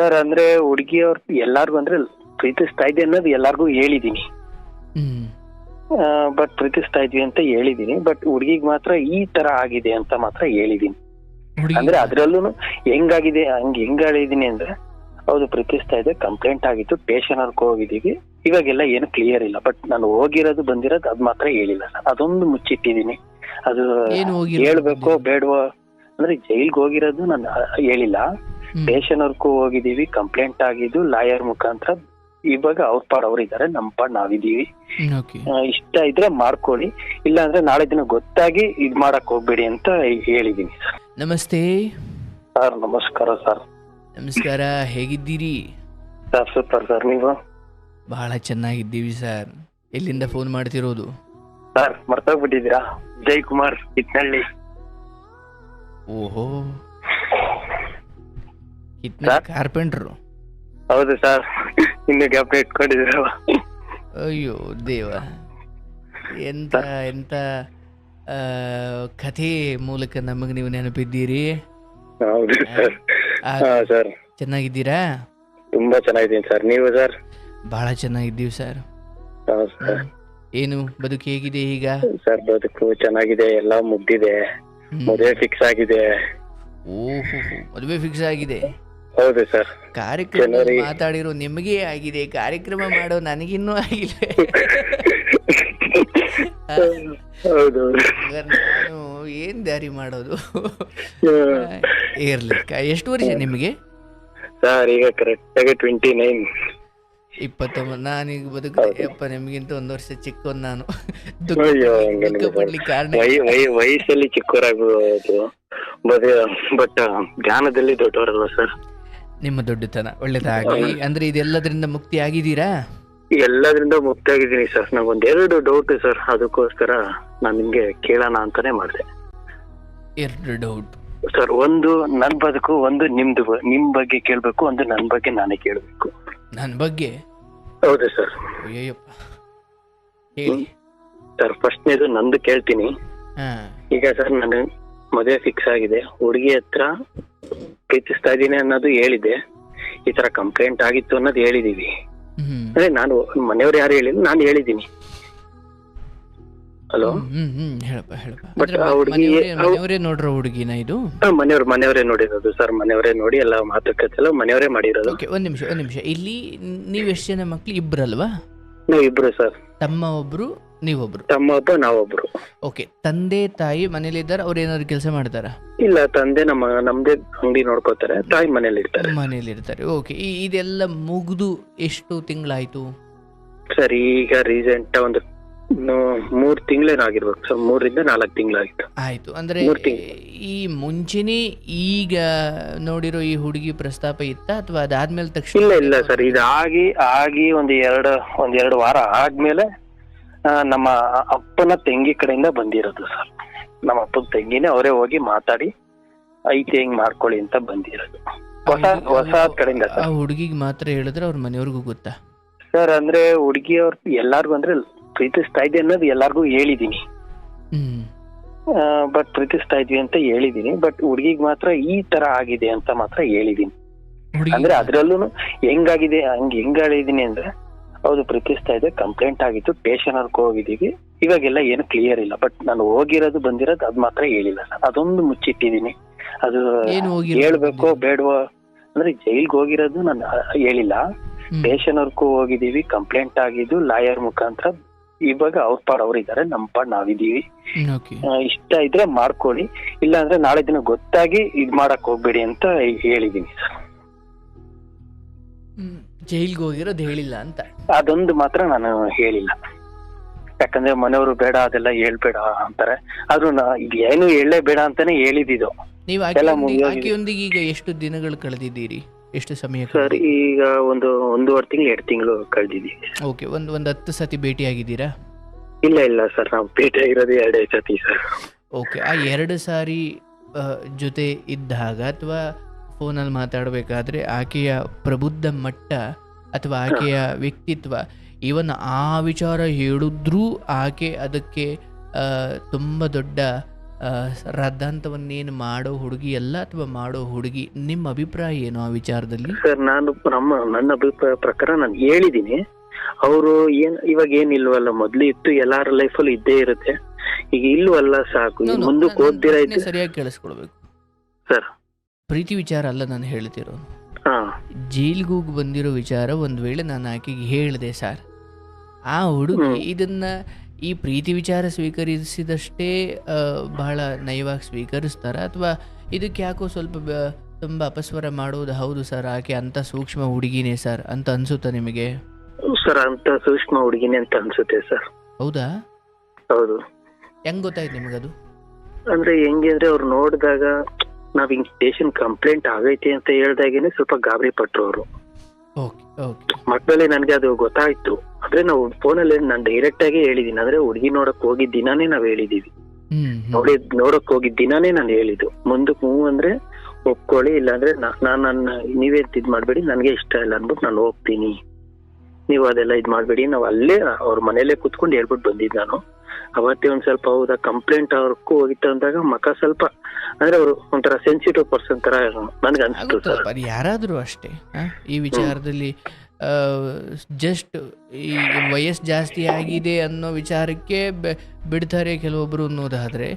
Sir ಅಂದ್ರೆ ಹುಡುಗಿಯವ್ರು ಎಲ್ಲಾರ್ಗು ಅಂದ್ರೆ ಪ್ರೀತಿಸ್ತಾ ಇದೆ ಅನ್ನೋದು ಎಲ್ಲಾರ್ಗು ಹೇಳಿದೀನಿ. ಬಟ್ ಪ್ರೀತಿಸ್ತಾ ಇದ್ವಿ ಅಂತ ಹೇಳಿದೀನಿ. ಬಟ್ ಹುಡುಗಿಗ್ ಮಾತ್ರ ಈ ತರ ಆಗಿದೆ ಅಂತ ಮಾತ್ರ ಹೇಳಿದೀನಿ. ಅಂದ್ರೆ ಅದ್ರಲ್ಲೂ ಹೆಂಗಾಗಿದೆ ಹಂಗ್ ಹೆಂಗ್ ಹೇಳಿದೀನಿ ಅಂದ್ರೆ ಹೌದು ಪ್ರೀತಿಸ್ತಾ ಇದೆ ಕಂಪ್ಲೇಂಟ್ ಆಗಿತ್ತು ಸ್ಟೇಷನ್ ಅವ್ರಿಗೆ ಹೋಗಿದೀವಿ. ಇವಾಗೆಲ್ಲ ಏನು ಕ್ಲಿಯರ್ ಇಲ್ಲ. ಬಟ್ ನಾನು ಹೋಗಿರೋದು ಬಂದಿರೋದು ಅದ್ ಮಾತ್ರ ಹೇಳಿಲ್ಲ ಸರ್ ಅದೊಂದು ಮುಚ್ಚಿಟ್ಟಿದೀನಿ. ಅದು ಹೇಳ್ಬೇಕೋ ಬೇಡವೋ ಅಂದ್ರೆ ಜೈಲ್ಗೆ ಹೋಗಿರೋದು ನಾನು ಹೇಳಿಲ್ಲ. ಸ್ಟೇಷನ್ ವರ್ಗೂ ಹೋಗಿದೀವಿ ಕಂಪ್ಲೇಂಟ್ ಆಗಿದ್ದು ಲಾಯರ್ ಮುಖಾಂತರ. ಇವಾಗ ಅವ್ರ ಪಾಡ್ ಅವ್ರಿದ್ದಾರೆ ನಮ್ ಪಾಡ್ ನಾವಿದೀವಿ ಇಷ್ಟ ಇದ್ರೆ ಮಾಡ್ಕೊಳ್ಳಿ ಇಲ್ಲ ಅಂದ್ರೆ ನಾಳೆ ದಿನ ಗೊತ್ತಾಗಿ ಇದ್ ಮಾಡಕ್ ಹೋಗ್ಬೇಡಿ ಅಂತ ಹೇಳಿದೀನಿ ಸರ್. ನಮಸ್ತೆ. ಸರ್ ನಮಸ್ಕಾರ ಸರ್. ನಮಸ್ಕಾರ ಹೇಗಿದ್ದೀರಿ? ಸರ್ ಸೂಪರ್ ಸರ್ ನೀವು? ಬಹಳ ಚೆನ್ನಾಗಿದ್ದೀವಿ ಸರ್. ಎಲ್ಲಿಂದ ಫೋನ್ ಮಾಡ್ತಿರೋದು? ಸರ್ ಮರ್ತೋಗ್ಬಿಟ್ಟಿದ್ದೀರಾ? ಜೈ ಕುಮಾರ್ ಇಟ್ನಳ್ಳಿ ಓಹೋ? ಕಾರ್ಪೆಂಟ್ರು ಹೌದು ಸರ್ ಇನ್ನು ಗ್ಯಾಪ್ ಇಟ್ಕೊಂಡಿದ್ರಲ್ಲ ಅಯ್ಯೋ ದೇವ. ಎಂತ ಎಂತ ಕಥೆ ಮೂಲಕ ನಮಗೆ ನೀವು ನೆನಪಿದ್ದೀರಿ? ಹೌದು ಸರ್ ಹಾ ಸರ್ ಚೆನ್ನಾಗಿದ್ದೀರಾ? ತುಂಬಾ ಚೆನ್ನಾಗಿದ್ದೀನಿ ಸರ್ ನೀವು ಸರ್ ಬಹಳ ಚೆನ್ನಾಗಿದ್ದೀವಿ ಸರ್ ಹೌದು ಸರ್ ಏನು ಬದುಕು ಹೇಗಿದೆ ಈಗ? ಸರ್ ಬದುಕು ಚೆನ್ನಾಗಿದೆ. ಎಲ್ಲ ಮುಗ್ದಿದೆ. ಮದುವೆ ಫಿಕ್ಸ್ ಆಗಿದೆ. ಓಹೋ ಮದುವೆ ಫಿಕ್ಸ್ ಆಗಿದೆ. ಹೌದು ಸರ್. ಕಾರ್ಯಕ್ರಮ ಮಾತಾಡಿರೋ ನಿಮಗೆ ಆಗಿದೆ ಕಾರ್ಯಕ್ರಮ ಮಾಡೋ ನನಗಿನ್ನೂ ಆಗಿಲ್ಲ. ಹೌದು. ಹಂಗಾರೆ ನಾನು ಏನ್ ದಾರಿ ಮಾಡೋದು? ಇರ್ಲಿ ಕ- ಎಷ್ಟು ವರ್ಷ ನಿಮಗೆ? ಸರ್ ಈಗ ಕರೆಕ್ಟ್ ಆಗಿ ಟ್ವೆಂಟಿ ನೈನ್ ಇಪ್ಪತ್ತೊಂಬತ್ತು ನಾನೀಗ ಬದುಕಿದೆ. ಯಪ್ಪ ನಿಮಗಿಂತ ಒಂದು ವರ್ಷ ಚಿಕ್ಕವನ್ ನಾನು. ದುಃಖ ಅಯ್ಯೋ ದುಃಖ. ಪಡ್ಲಿಕ್ಕೆ ಕಾರಣ ವಯಸ್ಸಲ್ಲಿ ಚಿಕ್ಕವರಾಗ್ಬೋದು ಬಟ್ ಜ್ಞಾನದಲ್ಲಿ ದೊಡ್ಡವರಲ್ಲ ಸರ್? ನಿಮ್ಮ ದೊಡ್ಡತನ ಒಳ್ಳೇದಾಗಲಿ. ಅಂದ್ರೆ ಇದೆಲ್ಲದರಿಂದ ಮುಕ್ತಿ ಆಗಿದ್ದೀರಾ ಎಲ್ಲದರಿಂದ ಮುಕ್ತ ಆಗಿದ್ದೀನಿ ಸರ್. ನಂಗೊಂದ್ ಎರಡು ಡೌಟ್ ಸರ್. ಅದಕ್ಕೋಸ್ಕರ ನಾನ್ ನಿಮ್ಗೆ ಕೇಳೋಣ ಅಂತಾನೆ ಮಾಡಿದೆ. ಎರಡು ಡೌಟ್ ಸರ್ ಒಂದು ನನ್ ಬದುಕು ಒಂದು ನಿಮ್ದು ಬ- ನಿಮ್ ಬಗ್ಗೆ ಕೇಳ್ಬೇಕು ಒಂದು ನನ್ ಬಗ್ಗೆ ನಾನೇ ಕೇಳ್ಬೇಕು. ನನ್ನ ಬಗ್ಗೆ? ಹೌದು ಸರ್. ಹೇಳಿ. ಸರ್ ಫಸ್ಟ್ನೇದು ನಂದು ಕೇಳ್ತೀನಿ. ಹಾ. ಈಗ ಸರ್ ನಾನು ಮದುವೆ ಫಿಕ್ಸ್ ಆಗಿದೆ. ಹುಡುಗಿ ಹತ್ರ ಪ್ರೀತಿಸ್ತಾ ಇದ್ದೀನಿ ಅನ್ನೋದು ಹೇಳಿದೆ ಈ ತರ ಕಂಪ್ಲೇಂಟ್ ಆಗಿತ್ತು ಅನ್ನೋದು ಹೇಳಿದೀವಿ. ಅದೇ ಅಂದ್ರೆ ನಾನು ಮನೆಯವ್ರು ಯಾರು ಹೇಳಿಲ್ಲ ನಾನು ಹೇಳಿದೀನಿ ಹಲೋ? But ಆ ಹುಡ್ಗಿ- ಮನೆಯವರೇ ನೋಡ್ರೋ ಹುಡುಗಿನ ಇದು? ಮನೆಯವ್ರು ಮನೆಯವರೇ ನೋಡಿರೋದು ಸರ್ ಮನೆಯವರೇ ನೋಡಿ ಎಲ್ಲ ಮಾತುಕತೆ ಎಲ್ಲ ಮನೆಯವರೇ ಮಾಡಿರೋದು. ಓಕೆ ಒಂದ್ ನಿಮಿಷ ಒಂದ್ ನಿಮಿಷ. ಇಲ್ಲಿ ನೀವ್ ಎಷ್ಟು ಜನ ಮಕ್ಳು? ಇಬ್ರಲ್ವಾ? ನಾವ್ ಇಬ್ರು ಸರ್. ತಮ್ಮ ಒಬ್ರು ನೀವೊಬ್ರು? ತಮ್ಮ ಒಬ್ಬ ನಾವೊಬ್ರು. ಓಕೆ ತಂದೆ ತಾಯಿ ಮನೇಲಿ ಇದ್ದಾರೆ? ಅವ್ರು ಏನಾದ್ರು ಕೆಲಸ ಮಾಡ್ತಾರ? ಇಲ್ಲ ತಂದೆ ನಮ್ಮ ನಮ್ದೇ ಅಂಗಡಿ ನೋಡ್ಕೋತಾರೆ. ತಾಯಿ ಮನೇಲಿ ಇರ್ತಾರೆ. ಮನೇಲಿ ಇರ್ತಾರೆ. ಓಕೆ ಇದೆಲ್ಲ ಮುಗ್ದು ಎಷ್ಟು ತಿಂಗಳಾಯ್ತು? ಸರಿ ಈಗ ರೀಸೆಂಟ್ ಒಂದು ಮೂರ್ ತಿಂಗಳೇನಾಗಿರ್ಬೇಕು. ಸರ್ ಮೂರಿಂದ ನಾಲ್ಕು ತಿಂಗಳಾಗಿತ್ತು ಆಯ್ತು. ಅಂದ್ರೆ ಈ ಮುಂಚೆನೆ ಈಗ ನೋಡಿರೋ ಈ ಹುಡುಗಿ ಪ್ರಸ್ತಾಪ ಇತ್ತ? ಅಥವಾ ಅದಾದ್ಮೇಲೆ ತಕ್ಷಣ? ಇಲ್ಲ ಇಲ್ಲ ಸರ್. ಇದಾಗಿ ಆಗಿ ಆಗಿ ಒಂದ್ ಎರಡು ಒಂದ್ ಎರಡು ವಾರ ಆದ್ಮೇಲೆ ನಮ್ಮ ಅಪ್ಪನ ತಂಗಿ ಕಡೆಯಿಂದ ಬಂದಿರೋದು ಸರ್. ನಮ್ಮ ಅಪ್ಪನ ತಂಗಿನೇ ಅವರೇ ಹೋಗಿ ಮಾತಾಡಿ ಐತಿ ಹೆಂಗ್ ಮಾಡ್ಕೊಳ್ಳಿ ಅಂತ ಬಂದಿರೋದು. ಹೊಸ ಹೊಸ ಕಡೆಯಿಂದ ಆ ಸರ್ ಹುಡುಗಿಗೆ ಮಾತ್ರ ಹೇಳಿದ್ರೆ ಅವ್ರ ಮನೆಯವ್ರಿಗೂ ಗೊತ್ತಾ? ಸರ್ ಅಂದ್ರೆ ಹುಡುಗಿಯವ್ರ ಎಲ್ಲಾರ್ಗು ಅಂದ್ರೆ ಪ್ರೀತಿಸ್ತಾ ಇದೆ ಅನ್ನೋದು ಎಲ್ಲಾರ್ಗು ಹೇಳಿದೀನಿ. ಹ್ಮ್. ಬಟ್ ಪ್ರೀತಿಸ್ತಾ ಇದ್ವಿ ಅಂತ ಹೇಳಿದೀನಿ. ಬಟ್ ಹುಡುಗಿಗ್ ಮಾತ್ರ ಈ ತರ ಆಗಿದೆ ಅಂತ ಮಾತ್ರ ಹೇಳಿದೀನಿ. ಹುಡುಗಿ ಅಂದ್ರೆ ಅದ್ರಲ್ಲೂ ಹೆಂಗಾಗಿದೆ ಹಂಗ್ ಹೆಂಗ್ ಹೇಳಿದೀನಿ ಅಂದ್ರೆ ಹೌದು ಪ್ರೀತಿಸ್ತಾ ಇದೆ ಕಂಪ್ಲೇಂಟ್ ಆಗಿತ್ತು ಸ್ಟೇಷನ್ ಹೋಗಿದೀವಿ ಇವಾಗೆಲ್ಲ ಏನು ಕ್ಲಿಯರ್ ಇಲ್ಲ ಬಟ್ ನಾನು ಹೋಗಿರೋದು ಬಂದಿರೋದು ಅದ್ ಮಾತ್ರ ಹೇಳಿಲ್ಲ ಸರ್. ಅದೊಂದು ಮುಚ್ಚಿಟ್ಟಿದೀನಿ ಅದು ಹೇಳ್ಬೇಕೋ ಬೇಡವೋ ಅಂದ್ರೆ ಜೈಲ್ಗೆ ಹೋಗಿರೋದು ನಾನು ಹೇಳಿಲ್ಲ. ಸ್ಟೇಷನ್ ವರ್ಗೂ ಹೋಗಿದೀವಿ ಕಂಪ್ಲೇಂಟ್ ಆಗಿದ್ದು ಲಾಯರ್ ಮುಖಾಂತರ ಇವಾಗ ಅವ್ರ ಪಾಡ್ ಅವ್ರಿದ್ದಾರೆ ನಮ್ಮ ಪಾಡ್ ನಾವಿದೀವಿ ಇಷ್ಟ ಇದ್ರೆ ಮಾಡ್ಕೊಳ್ಳಿ ಇಲ್ಲ ಅಂದ್ರೆ ನಾಳೆ ದಿನ ಗೊತ್ತಾಗಿ ಇದ್ ಮಾಡಕ್ ಹೋಗ್ಬೇಡಿ ಅಂತ ಹೇಳಿದೀನಿ ಸರ್. ಜೈಲ್ಗೆ ಹೋಗಿರೋದು ಹೇಳಿಲ್ಲ ಅಂತ. ಅದೊಂದು ಮಾತ್ರ ನಾನು ಹೇಳಿಲ್ಲ. ಯಾಕಂದ್ರೆ ಮನೆಯವರು ಬೇಡ ಅದೆಲ್ಲ ಹೇಳ್ಬೇಡ ಅಂತಾರೆ. ಆದ್ರೂ ಏನು ಹೇಳಲೇ ಬೇಡ ಅಂತಾನೆ ಹೇಳಿದ್ದು ನೀವು ಆಕೆಯೊಂದಿಗೆ ಈಗ ಎಷ್ಟು ದಿನಗಳು ಕಳೆದಿದ್ದೀರಿ? ಎಷ್ಟು ಸಮಯ ಸರ್ ಈಗ ಒಂದು ಒಂದೂವರೆ ತಿಂಗಳು ಎರಡು ತಿಂಗಳು ಕಳೆದಿದ್ದೀವಿ. ಓಕೆ ಒಂದು ಒಂದು ಹತ್ತು ಸತಿ ಭೇಟಿ ಆಗಿದ್ದೀರಾ ಇಲ್ಲ ಇಲ್ಲ ಸರ್ ನಾವು ಭೇಟಿ ಆಗಿರೋದು ಎರಡೇ ಸತಿ ಸರ್. ಓಕೆ ಆ ಎರಡು ಸಾರಿ ಜೊತೆ ಇದ್ದಾಗ ಅಥವಾ ಫೋನಲ್ಲಿ ಮಾತಾಡಬೇಕಾದ್ರೆ ಆಕೆಯ ಪ್ರಬುದ್ಧ ಮಟ್ಟ ಅಥವಾ ಆಕೆಯ ವ್ಯಕ್ತಿತ್ವ ಇವನ್ ಆ ವಿಚಾರ ಹೇಳಿದ್ರೂ ಆಕೆ ಅದಕ್ಕೆ ತುಂಬ ದೊಡ್ಡ ರದ್ದಾಂತವನ್ನೇನು ಮಾಡೋ ಹುಡುಗಿ ಅಲ್ಲ ಅಥವಾ ಮಾಡೋ ಹುಡುಗಿ ನಿಮ್ಮ ಅಭಿಪ್ರಾಯ ಏನು ಆ ವಿಚಾರದಲ್ಲಿ? ಸರ್ ನಾನು ನಮ್ಮ ನನ್ನ ಅಭಿಪ್ರಾಯ ಪ್ರಕಾರ ನಾನು ಹೇಳಿದೀನಿ ಅವರು ಏನ್ ಇವಾಗ ಏನಿಲ್ವಲ್ಲ ಮೊದ್ಲು ಇತ್ತು ಎಲ್ಲಾರ ಲೈಫಲ್ಲೂ ಇದ್ದೇ ಇರುತ್ತೆ. ಈಗ ಇಲ್ವಲ್ಲ ಸಾಕು. ಮುಂದಕ್ಕೆ ಓದ್ದಿರ ಸರಿಯಾಗಿ ಕೇಳಿಸ್ಕೊಳ್ಬೇಕು. ಸರ್ ಪ್ರೀತಿ ವಿಚಾರ ಅಲ್ಲ ನಾನು ಹೇಳ್ತಿರೋನು ಹಾ. ಜೈಲ್ಗೆ ಹೋಗಿ ಬಂದಿರೋ ವಿಚಾರ ಒಂದು ವೇಳೆ ನಾನು ಆಕೆಗೆ ಹೇಳಿದೆ ಸರ್. ಆ ಹುಡುಗಿ ಇದನ್ನ ಈ ಪ್ರೀತಿ ವಿಚಾರ ಸ್ವೀಕರಿಸಿದಷ್ಟೇ ಬಹಳ ನಯವಾಗಿ ಸ್ವೀಕರಿಸ್ತಾರ ಅಥವಾ ಇದಕ್ಕೆ ಯಾಕೋ ಸ್ವಲ್ಪ ತುಂಬಾ ತುಂಬ ಅಪಸ್ವರ ಮಾಡೋದು ಹೌದು ಸರ್ ಆಕೆ ಅಂತ ಸೂಕ್ಷ್ಮ ಹುಡುಗಿನೇ ಸರ್ ಅಂತ ಅನ್ಸುತ್ತಾ ನಿಮಗೆ? ಸರ್ ಅಂತ ಸೂಕ್ಷ್ಮ ಹುಡುಗಿನೇ ಅಂತ ಅನ್ಸುತ್ತೆ ಸರ್. ಹೌದಾ? ಹೌದು. ಹೆಂಗ್ ಗೊತ್ತಾಯ್ತು ನಿಮಗದು? ಅಂದ್ರೆ ಹೆಂಗೆ ಅಂದ್ರೆ ಅವ್ರು ನೋಡಿದಾಗ ನಾವ್ ಹಿಂಗ್ ಸ್ಟೇಷನ್ ಕಂಪ್ಲೇಂಟ್ ಆಗೈತೆ ಅಂತ ಹೇಳ್ದಾಗೇನೆ ಸ್ವಲ್ಪ ಗಾಬರಿ ಪಟ್ರು ಅವರು. ಮಕ್ಕಳಲ್ಲಿ ನನ್ಗೆ ಅದು ಗೊತ್ತಾಯ್ತು. ಅಂದ್ರೆ ನಾವು ಫೋನಲ್ಲಿ ನಾನು ಡೈರೆಕ್ಟ್ ಆಗಿ ಹೇಳಿದೀನಿ. ಅಂದ್ರೆ ಹುಡುಗಿ ನೋಡಕ್ ಹೋಗಿದ್ ದಿನಾನೇ ನಾವ್ ಹೇಳಿದೀವಿ. ನೋಡಿ ನೋಡಕ್ ಹೋಗಿದ್ ದಿನಾನೇ ನಾನು ಹೇಳಿದ್ದು. ಮುಂದಕ್ಕೆ ಹ್ಞೂ ಅಂದ್ರೆ ಒಪ್ಕೊಳ್ಳಿ ಇಲ್ಲಾಂದ್ರೆ ನಾನು ನಾನ್ ನನ್ನ ನೀವೇ ಇದ್ ಮಾಡ್ಬೇಡಿ ನನ್ಗೆ ಇಷ್ಟ ಇಲ್ಲ ಅನ್ಬಿಟ್ಟು ನಾನು ಹೋಗ್ತೀನಿ. ನೀವು ಅದೆಲ್ಲ ಇದ್ ಮಾಡ್ಬೇಡಿ. ನಾವು ಅಲ್ಲೇ ಅವ್ರ ಮನೇಲೆ ಕುತ್ಕೊಂಡು ಹೇಳ್ಬಿಟ್ಟು ಬಂದಿದ್ ನಾನು. ಅವತ್ತೇ ಒಂದ್ ಸ್ವಲ್ಪ ಹೌದಾ ಕಂಪ್ಲೇಂಟ್ ಅವ್ರಕ್ಕೂ ಹೋಗಿತ್ತು ಅಂದಾಗ ಮಕ ಸ್ವಲ್ಪ ಅಂದ್ರೆ ಅವರು ಒಂಥರ ಸೆನ್ಸಿಟಿವ್ ಪರ್ಸನ್ ತರ ನನ್ಗೆ ಅನ್ಸ್ತು ಆಗುತ್ತಲ್ಲ ಸರ್. ಅದು ಯಾರಾದರೂ ಅಷ್ಟೇ ಈ ವಿಚಾರದಲ್ಲಿ ಜಸ್ಟ್ ಈ ವಯಸ್ಸು ಜಾಸ್ತಿ ಆಗಿದೆ ಅನ್ನೋ ವಿಚಾರಕ್ಕೆ ಬಿಡ್ತಾರೆ ಕೆಲವೊಬ್ರು ಅನ್ನೋದಾದ್ರೆ.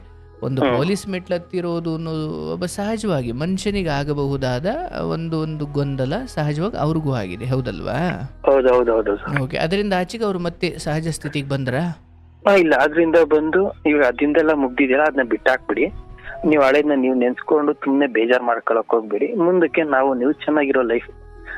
ಒಂದು. ಪೊಲೀಸ್ ಮೆಟ್ಲತ್ತಿರೋದು ಅನ್ನೋದು ಒಬ್ಬ ಸಹಜವಾಗಿ ಮನುಷ್ಯನಿಗೆ ಆಗಬಹುದಾದ ಒಂದು ಒಂದು ಗೊಂದಲ ಸಹಜವಾಗಿ ಅವ್ರಿಗೂ ಆಗಿದೆ ಹೌದಲ್ವಾ? ಹೌದು ಹೌದು ಹೌದು ಓಕೆ ಅದರಿಂದ ಆಚೆಗೆ ಅವರು ಮತ್ತೆ ಸಹಜ ಸ್ಥಿತಿಗೆ ಬಂದ್ರ? ಇಲ್ಲ ಅದರಿಂದ ಬಂದು ಇವಾಗ ಅದಿಂದೆಲ್ಲ ಮುಗ್ದಿದೆಯಲ್ಲ ಅದನ್ನ ಬಿಟ್ಟಾಕ್ಬಿಡಿ. ನೀವು ಹಳೇದನ್ನ ನೀವು ನೆನ್ಸ್ಕೊಂಡು ತುಂಬಾ ಬೇಜಾರ್ ಮಾಡ್ಕೊಳಕ್ ಹೋಗ್ಬೇಡಿ. ಮುಂದಕ್ಕೆ ನಾವು ನೀವು ಚೆನ್ನಾಗಿರೋ ಲೈಫ್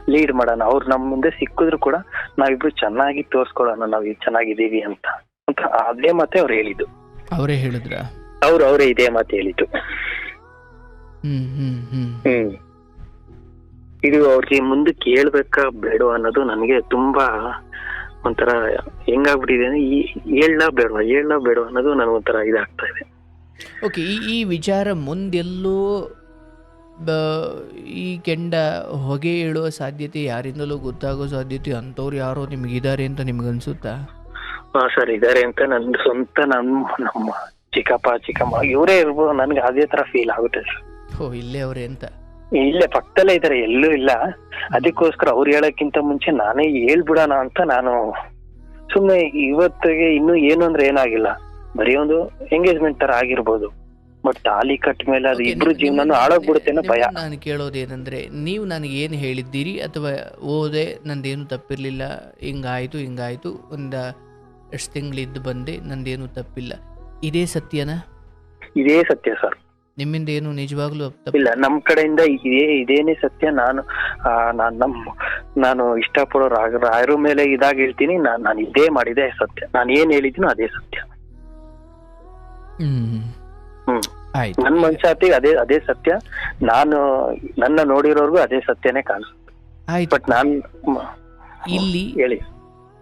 ಲೀಡ್ ಮಾಡೋಣ. ಅವ್ರು ನಮ್ ಮುಂದೆ ಸಿಕ್ಕಿದ್ರು ಕೂಡ ನಾವಿಬ್ರು ಚೆನ್ನಾಗಿ ತೋರ್ಸ್ಕೊಳ್ಳೋಣ ನಾವ್ ಚೆನ್ನಾಗಿದ್ದೀವಿ ಅಂತ. ಅಂತ ಅದೇ ಮತ್ತೆ ಅವ್ರು ಹೇಳಿದ್ದು. ಅವರೇ ಹೇಳಿದ್ರ? ಅವ್ರು ಅವರೇ ಇದೇ ಮಾತು ಹೇಳಿದ್ದು. ಹ್ಮ್ ಇದು ಅವ್ರಿಗೆ ಮುಂದಕ್ಕೆ ಹೇಳ್ಬೇಕಾ ಬೇಡ ಅನ್ನೋದು ನನಗೆ ತುಂಬಾ ಒಂಥರ ಹೆಂಗಾಗ್ಬಿಟ್ಟಿದೆ ಅಂದ್ರೆ ಈ ಹೇಳ ಬೇಡವಾ ಹೇಳ ಬೇಡ ಅನ್ನೋದು ನನಗೊಂಥರ ಇದಾಗ್ತಾ ಇದೆ. ಓಕೆ ಈ ಈ ವಿಚಾರ ಮುಂದೆಲ್ಲೂ ಈ ಕೆಂಡ ಹೊಗೆ ಏಳುವ ಸಾಧ್ಯತೆ ಯಾರಿಂದಲೂ ಗೊತ್ತಾಗೋ ಸಾಧ್ಯತೆ ಅಂಥವ್ರು ಯಾರೋ ನಿಮಗಿದ್ದಾರೆ ಅಂತ ನಿಮ್ಗನ್ಸುತ್ತಾ? ಹಾ ಸರ್ ಇದಾರೆ ಅಂತ ನನ್ನ ಸ್ವಂತ ನಮ್ಮ ನಮ್ಮ ಚಿಕ್ಕಪ್ಪ ಚಿಕ್ಕಮ್ಮ ಇವರೇ ಇರ್ಬೋದು ನನ್ಗೆ ಅದೇ ತರ ಫೀಲ್ ಆಗುತ್ತೆ ಸರ್. ಓ ಇಲ್ಲೇ ಅವರೇ ಅಂತ. ಇಲ್ಲೇ ಪಕ್ಕದಲ್ಲೇ ಇದಾರೆ ಎಲ್ಲೂ ಇಲ್ಲ. ಅದಕ್ಕೋಸ್ಕರ ಅವ್ರು ಹೇಳಕ್ಕಿಂತ ಮುಂಚೆ ನಾನೇ ಹೇಳ್ಬಿಡೋಣ ಅಂತ ನಾನು ಸುಮ್ನೆ ಇವತ್ತಿಗೆ ಇನ್ನು ಏನು ಅಂದ್ರೆ ಏನಾಗಿಲ್ಲ. ಬರೀ ಒಂದು ಎಂಗೇಜ್ಮೆಂಟ್ ತರ ಆಗಿರ್ಬೋದು. ಬಟ್ ತಾಲಿ ಕಟ್ ಮೇಲೆ ಅದು ಇಬ್ರು ಜೀವನ ಹಾಳಾಗ್ಬಿಡುತ್ತೆ ಭಯ. ನಾನು ಕೇಳೋದು ಏನಂದ್ರೆ ನೀವು ನನಗೆ ಏನು ಹೇಳಿದ್ದೀರಿ ಅಥವಾ ಓದೆ ನಂದೇನು ತಪ್ಪಿರಲಿಲ್ಲ ಹಿಂಗಾಯ್ತು ಹಿಂಗಾಯ್ತು ಒಂದು ಎಷ್ಟು ತಿಂಗಳಿದ್ದು ಬಂದೆ ನಂದೇನು ತಪ್ಪಿಲ್ಲ. ಇದೇ ಸತ್ಯನಾ? ಇದೇ ಸತ್ಯ ಸರ್. ನಿಮ್ಮಿಂದ ಏನು ನಿಜವಾಗ್ಲೂ ಇಲ್ಲ ನಮ್ಮ ಕಡೆಯಿಂದ ಇದೇ ಇದೇನೇ ಸತ್ಯ. ನಾನು ನಾನು ನಾನ್ ನಮ್ ನಾನು ಇಷ್ಟಪಡೋ ರಾಗ ರಾಯರ ಮೇಲೆ ಇದಾಗಿ ಹೇಳ್ತೀನಿ. ನಾನ್ ನಾನು ಇದೇ ಮಾಡಿದೆ ಸತ್ಯ. ನಾನು ಏನ್ ಹೇಳಿದ್ದೀನೋ ಅದೇ ಸತ್ಯ. ಹ್ಮ್. ಹ್ಮ್. ಆಯ್ತು. ನನ್ ಮನ್ಸಾತಿಗೆ ಅದೇ ಅದೇ ಸತ್ಯ. ನಾನು ನನ್ನ ನೋಡಿರೋರ್ಗು ಅದೇ ಸತ್ಯನೇ ಕಾಣಿಸುತ್ತೆ. ಬಟ್ ನಾನ್ ಇಲ್ಲಿ ಹೇಳಿ.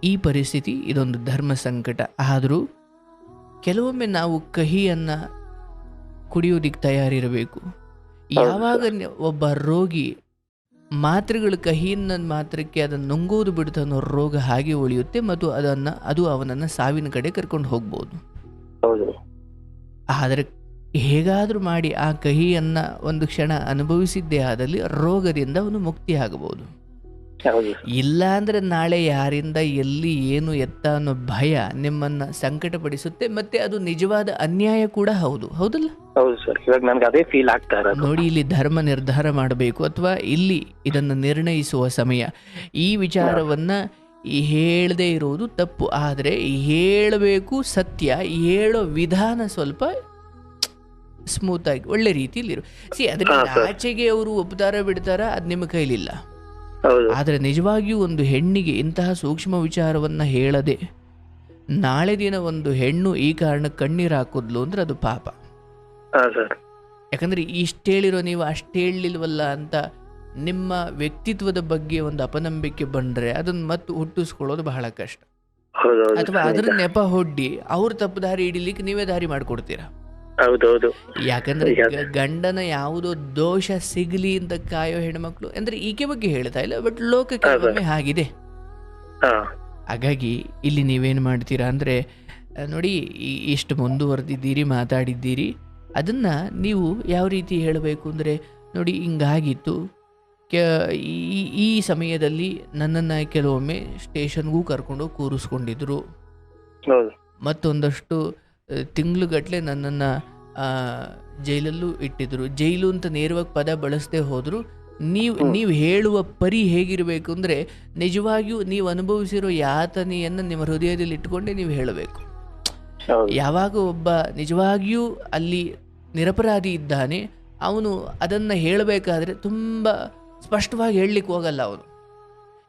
ಈ ಪರಿಸ್ಥಿತಿ ಇದೊಂದು ಧರ್ಮ ಸಂಕಟ. ಆದರೂ ಕೆಲವೊಮ್ಮೆ ನಾವು ಕಹಿಯನ್ನು ಕುಡಿಯೋದಿಕ್ಕೆ ತಯಾರಿರಬೇಕು. ಯಾವಾಗ ಒಬ್ಬ ರೋಗಿ ಮಾತ್ರೆಗಳು ಕಹಿಯನ್ನ ಮಾತ್ರಕ್ಕೆ ಅದನ್ನು ನುಂಗೋದು ಬಿಡುತ್ತೆ ಅನ್ನೋ ರೋಗ ಹಾಗೆ ಉಳಿಯುತ್ತೆ ಮತ್ತು ಅದನ್ನು ಅದು ಅವನನ್ನು ಸಾವಿನ ಕಡೆ ಕರ್ಕೊಂಡು ಹೋಗ್ಬೋದು. ಆದರೆ ಹೇಗಾದರೂ ಮಾಡಿ ಆ ಕಹಿಯನ್ನು ಒಂದು ಕ್ಷಣ ಅನುಭವಿಸಿದ್ದೇ ಆದಲ್ಲಿ ರೋಗದಿಂದ ಅವನು ಮುಕ್ತಿ ಆಗಬಹುದು ಹೌದು ಇಲ್ಲ ಅಂದ್ರೆ ನಾಳೆ ಯಾರಿಂದ ಎಲ್ಲಿ ಏನು ಎತ್ತ ಅನ್ನೋ ಭಯ ನಿಮ್ಮನ್ನ ಸಂಕಟಪಡಿಸುತ್ತೆ ಮತ್ತೆ ಅದು ನಿಜವಾದ ಅನ್ಯಾಯ ಕೂಡ ಹೌದು. ಹೌದಲ್ಲ? ಹೌದು ಸರ್. ಇವಾಗ ನನ್ಗೆ ಅದೇ ಫೀಲ್ ಆಗ್ತಾ ಇರೋದು. ನೋಡಿ ಇಲ್ಲಿ ಧರ್ಮ ನಿರ್ಧಾರ ಮಾಡಬೇಕು ಅಥವಾ ಇಲ್ಲಿ ಇದನ್ನು ನಿರ್ಣಯಿಸುವ ಸಮಯ. ಈ ವಿಚಾರವನ್ನ ಹೇಳದೇ ಇರುವುದು ತಪ್ಪು. ಆದರೆ ಹೇಳಬೇಕು ಸತ್ಯ ಹೇಳೋ ವಿಧಾನ ಸ್ವಲ್ಪ ಸ್ಮೂತ್ ಆಗಿ ಒಳ್ಳೆ ರೀತಿಯಲ್ಲಿ ಸಿ ಅದರಿಂದ. ಆಚೆಗೆ ಅವರು ಒಪ್ತಾರ ಬಿಡ್ತಾರ ಅದು ನಿಮ್ಮ ಕೈಲಿಲ್ಲ. ಆದರೆ ನಿಜವಾಗಿಯೂ ಒಂದು ಹೆಣ್ಣಿಗೆ ಇಂತಹ ಸೂಕ್ಷ್ಮ ವಿಚಾರವನ್ನು ಹೇಳದೆ ನಾಳೆ ದಿನ ಒಂದು ಹೆಣ್ಣು ಈ ಕಾರಣ ಕಣ್ಣೀರು ಹಾಕಿದ್ಲು ಅಂದ್ರೆ ಅದು ಪಾಪ. ಯಾಕಂದ್ರೆ ಇಷ್ಟ ಹೇಳಿರೋ ನೀವು ಅಷ್ಟು ಹೇಳಲಿಲ್ವಲ್ಲ ಅಂತ ನಿಮ್ಮ ವ್ಯಕ್ತಿತ್ವದ ಬಗ್ಗೆ ಒಂದು ಅಪನಂಬಿಕೆ ಬಂದ್ರೆ ಅದನ್ನ ಮತ್ತೆ ಹುಟ್ಟಿಸ್ಕೊಳ್ಳೋದು ಬಹಳ ಕಷ್ಟ. ಅಥವಾ ಅದ್ರ ನೆಪ ಹೊಡ್ಡಿ ಅವ್ರ ತಪ್ಪು ದಾರಿ ಹಿಡಿಲಿಕ್ಕೆ ನೀವೇ ದಾರಿ ಮಾಡಿಕೊಡ್ತೀರಾ? ಹೌದೌದು. ಯಾಕಂದ್ರೆ ಈಗ- ಗಂಡನ ಯಾವುದೋ ದೋಷ ಸಿಗ್ಲಿ ಅಂತ ಕಾಯೋ ಹೆಣ್ಮಕ್ಳು ಅಂದ್ರೆ ಈಕೆ ಬಗ್ಗೆ ಹೇಳ್ತಾ ಇಲ್ಲ ಬಟ್ ಲೋಕಕ್ಕೆ ಆಗಿದೆ. ಹಾಗಾಗಿ ಇಲ್ಲಿ ನೀವೇನ್ ಮಾಡ್ತೀರಾ ಅಂದ್ರೆ ನೋಡಿ ಇಷ್ಟು ಮುಂದುವರೆದಿದ್ದೀರಿ ಮಾತಾಡಿದ್ದೀರಿ ಅದನ್ನ ನೀವು ಯಾವ ರೀತಿ ಹೇಳಬೇಕು ಅಂದ್ರೆ ನೋಡಿ ಹಿಂಗಾಗಿತ್ತು. ಈ ಈ ಸಮಯದಲ್ಲಿ ನನ್ನನ್ನ ಕೆಲವೊಮ್ಮೆ ಸ್ಟೇಷನ್ಗೂ ಕರ್ಕೊಂಡು ಕೂರಿಸ್ಕೊಂಡಿದ್ರು. ಮತ್ತೊಂದಷ್ಟು ತಿಂಗಳುಗಟ್ಟಲೆ ನನ್ನನ್ನು ಜೈಲಲ್ಲೂ ಇಟ್ಟಿದ್ರು. ಜೈಲು ಅಂತ ನೇರವಾಗಿ ಪದ ಬಳಸದೆ ಹೋದರೂ. ನೀವು. ನೀವು ಹೇಳುವ ಪರಿ ಹೇಗಿರಬೇಕು ಅಂದರೆ ನಿಜವಾಗಿಯೂ ನೀವು ಅನುಭವಿಸಿರೋ ಯಾತನೆಯನ್ನು ನಿಮ್ಮ ಹೃದಯದಲ್ಲಿ ಇಟ್ಕೊಂಡೇ ನೀವು ಹೇಳಬೇಕು. ಯಾವಾಗ ಒಬ್ಬ ನಿಜವಾಗಿಯೂ ಅಲ್ಲಿ ನಿರಪರಾಧಿ ಇದ್ದಾನೆ ಅವನು ಅದನ್ನು ಹೇಳಬೇಕಾದ್ರೆ ತುಂಬ ಸ್ಪಷ್ಟವಾಗಿ ಹೇಳಲಿಕ್ಕೆ ಹೋಗಲ್ಲ ಅವನು.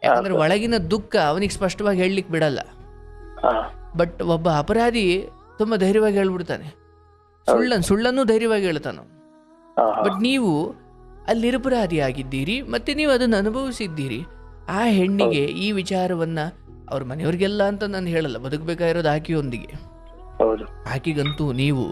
ಯಾಕಂದ್ರೆ ಒಳಗಿನ ದುಃಖ ಅವನಿಗೆ ಸ್ಪಷ್ಟವಾಗಿ ಹೇಳಲಿಕ್ಕೆ ಬಿಡಲ್ಲ. ಬಟ್ ಒಬ್ಬ ಅಪರಾಧಿ ತುಂಬ ಧೈರ್ಯವಾಗಿ ಹೇಳ್ಬಿಡ್ತಾನೆ. ಸುಳ್ಳನ್ನು ಸುಳ್ಳನ್ನು ಧೈರ್ಯವಾಗಿ ಹೇಳ್ತಾನೆ. ಬಟ್ ನೀವು ಅಲ್ಲಿ ನಿರಪರಾಧಿಯಾಗಿದ್ದೀರಿ ಮತ್ತೆ ನೀವು ಅದನ್ನು ಅನುಭವಿಸಿದ್ದೀರಿ. ಆ ಹೆಣ್ಣಿಗೆ ಈ ವಿಚಾರವನ್ನ ಅವ್ರ ಮನೆಯವ್ರಿಗೆಲ್ಲ ಅಂತ ನಾನು ಹೇಳಲ್ಲ ಬದುಕಬೇಕಾಗಿರೋದು ಆಕೆಯೊಂದಿಗೆ. ಆಕೆಗಂತೂ ನೀವು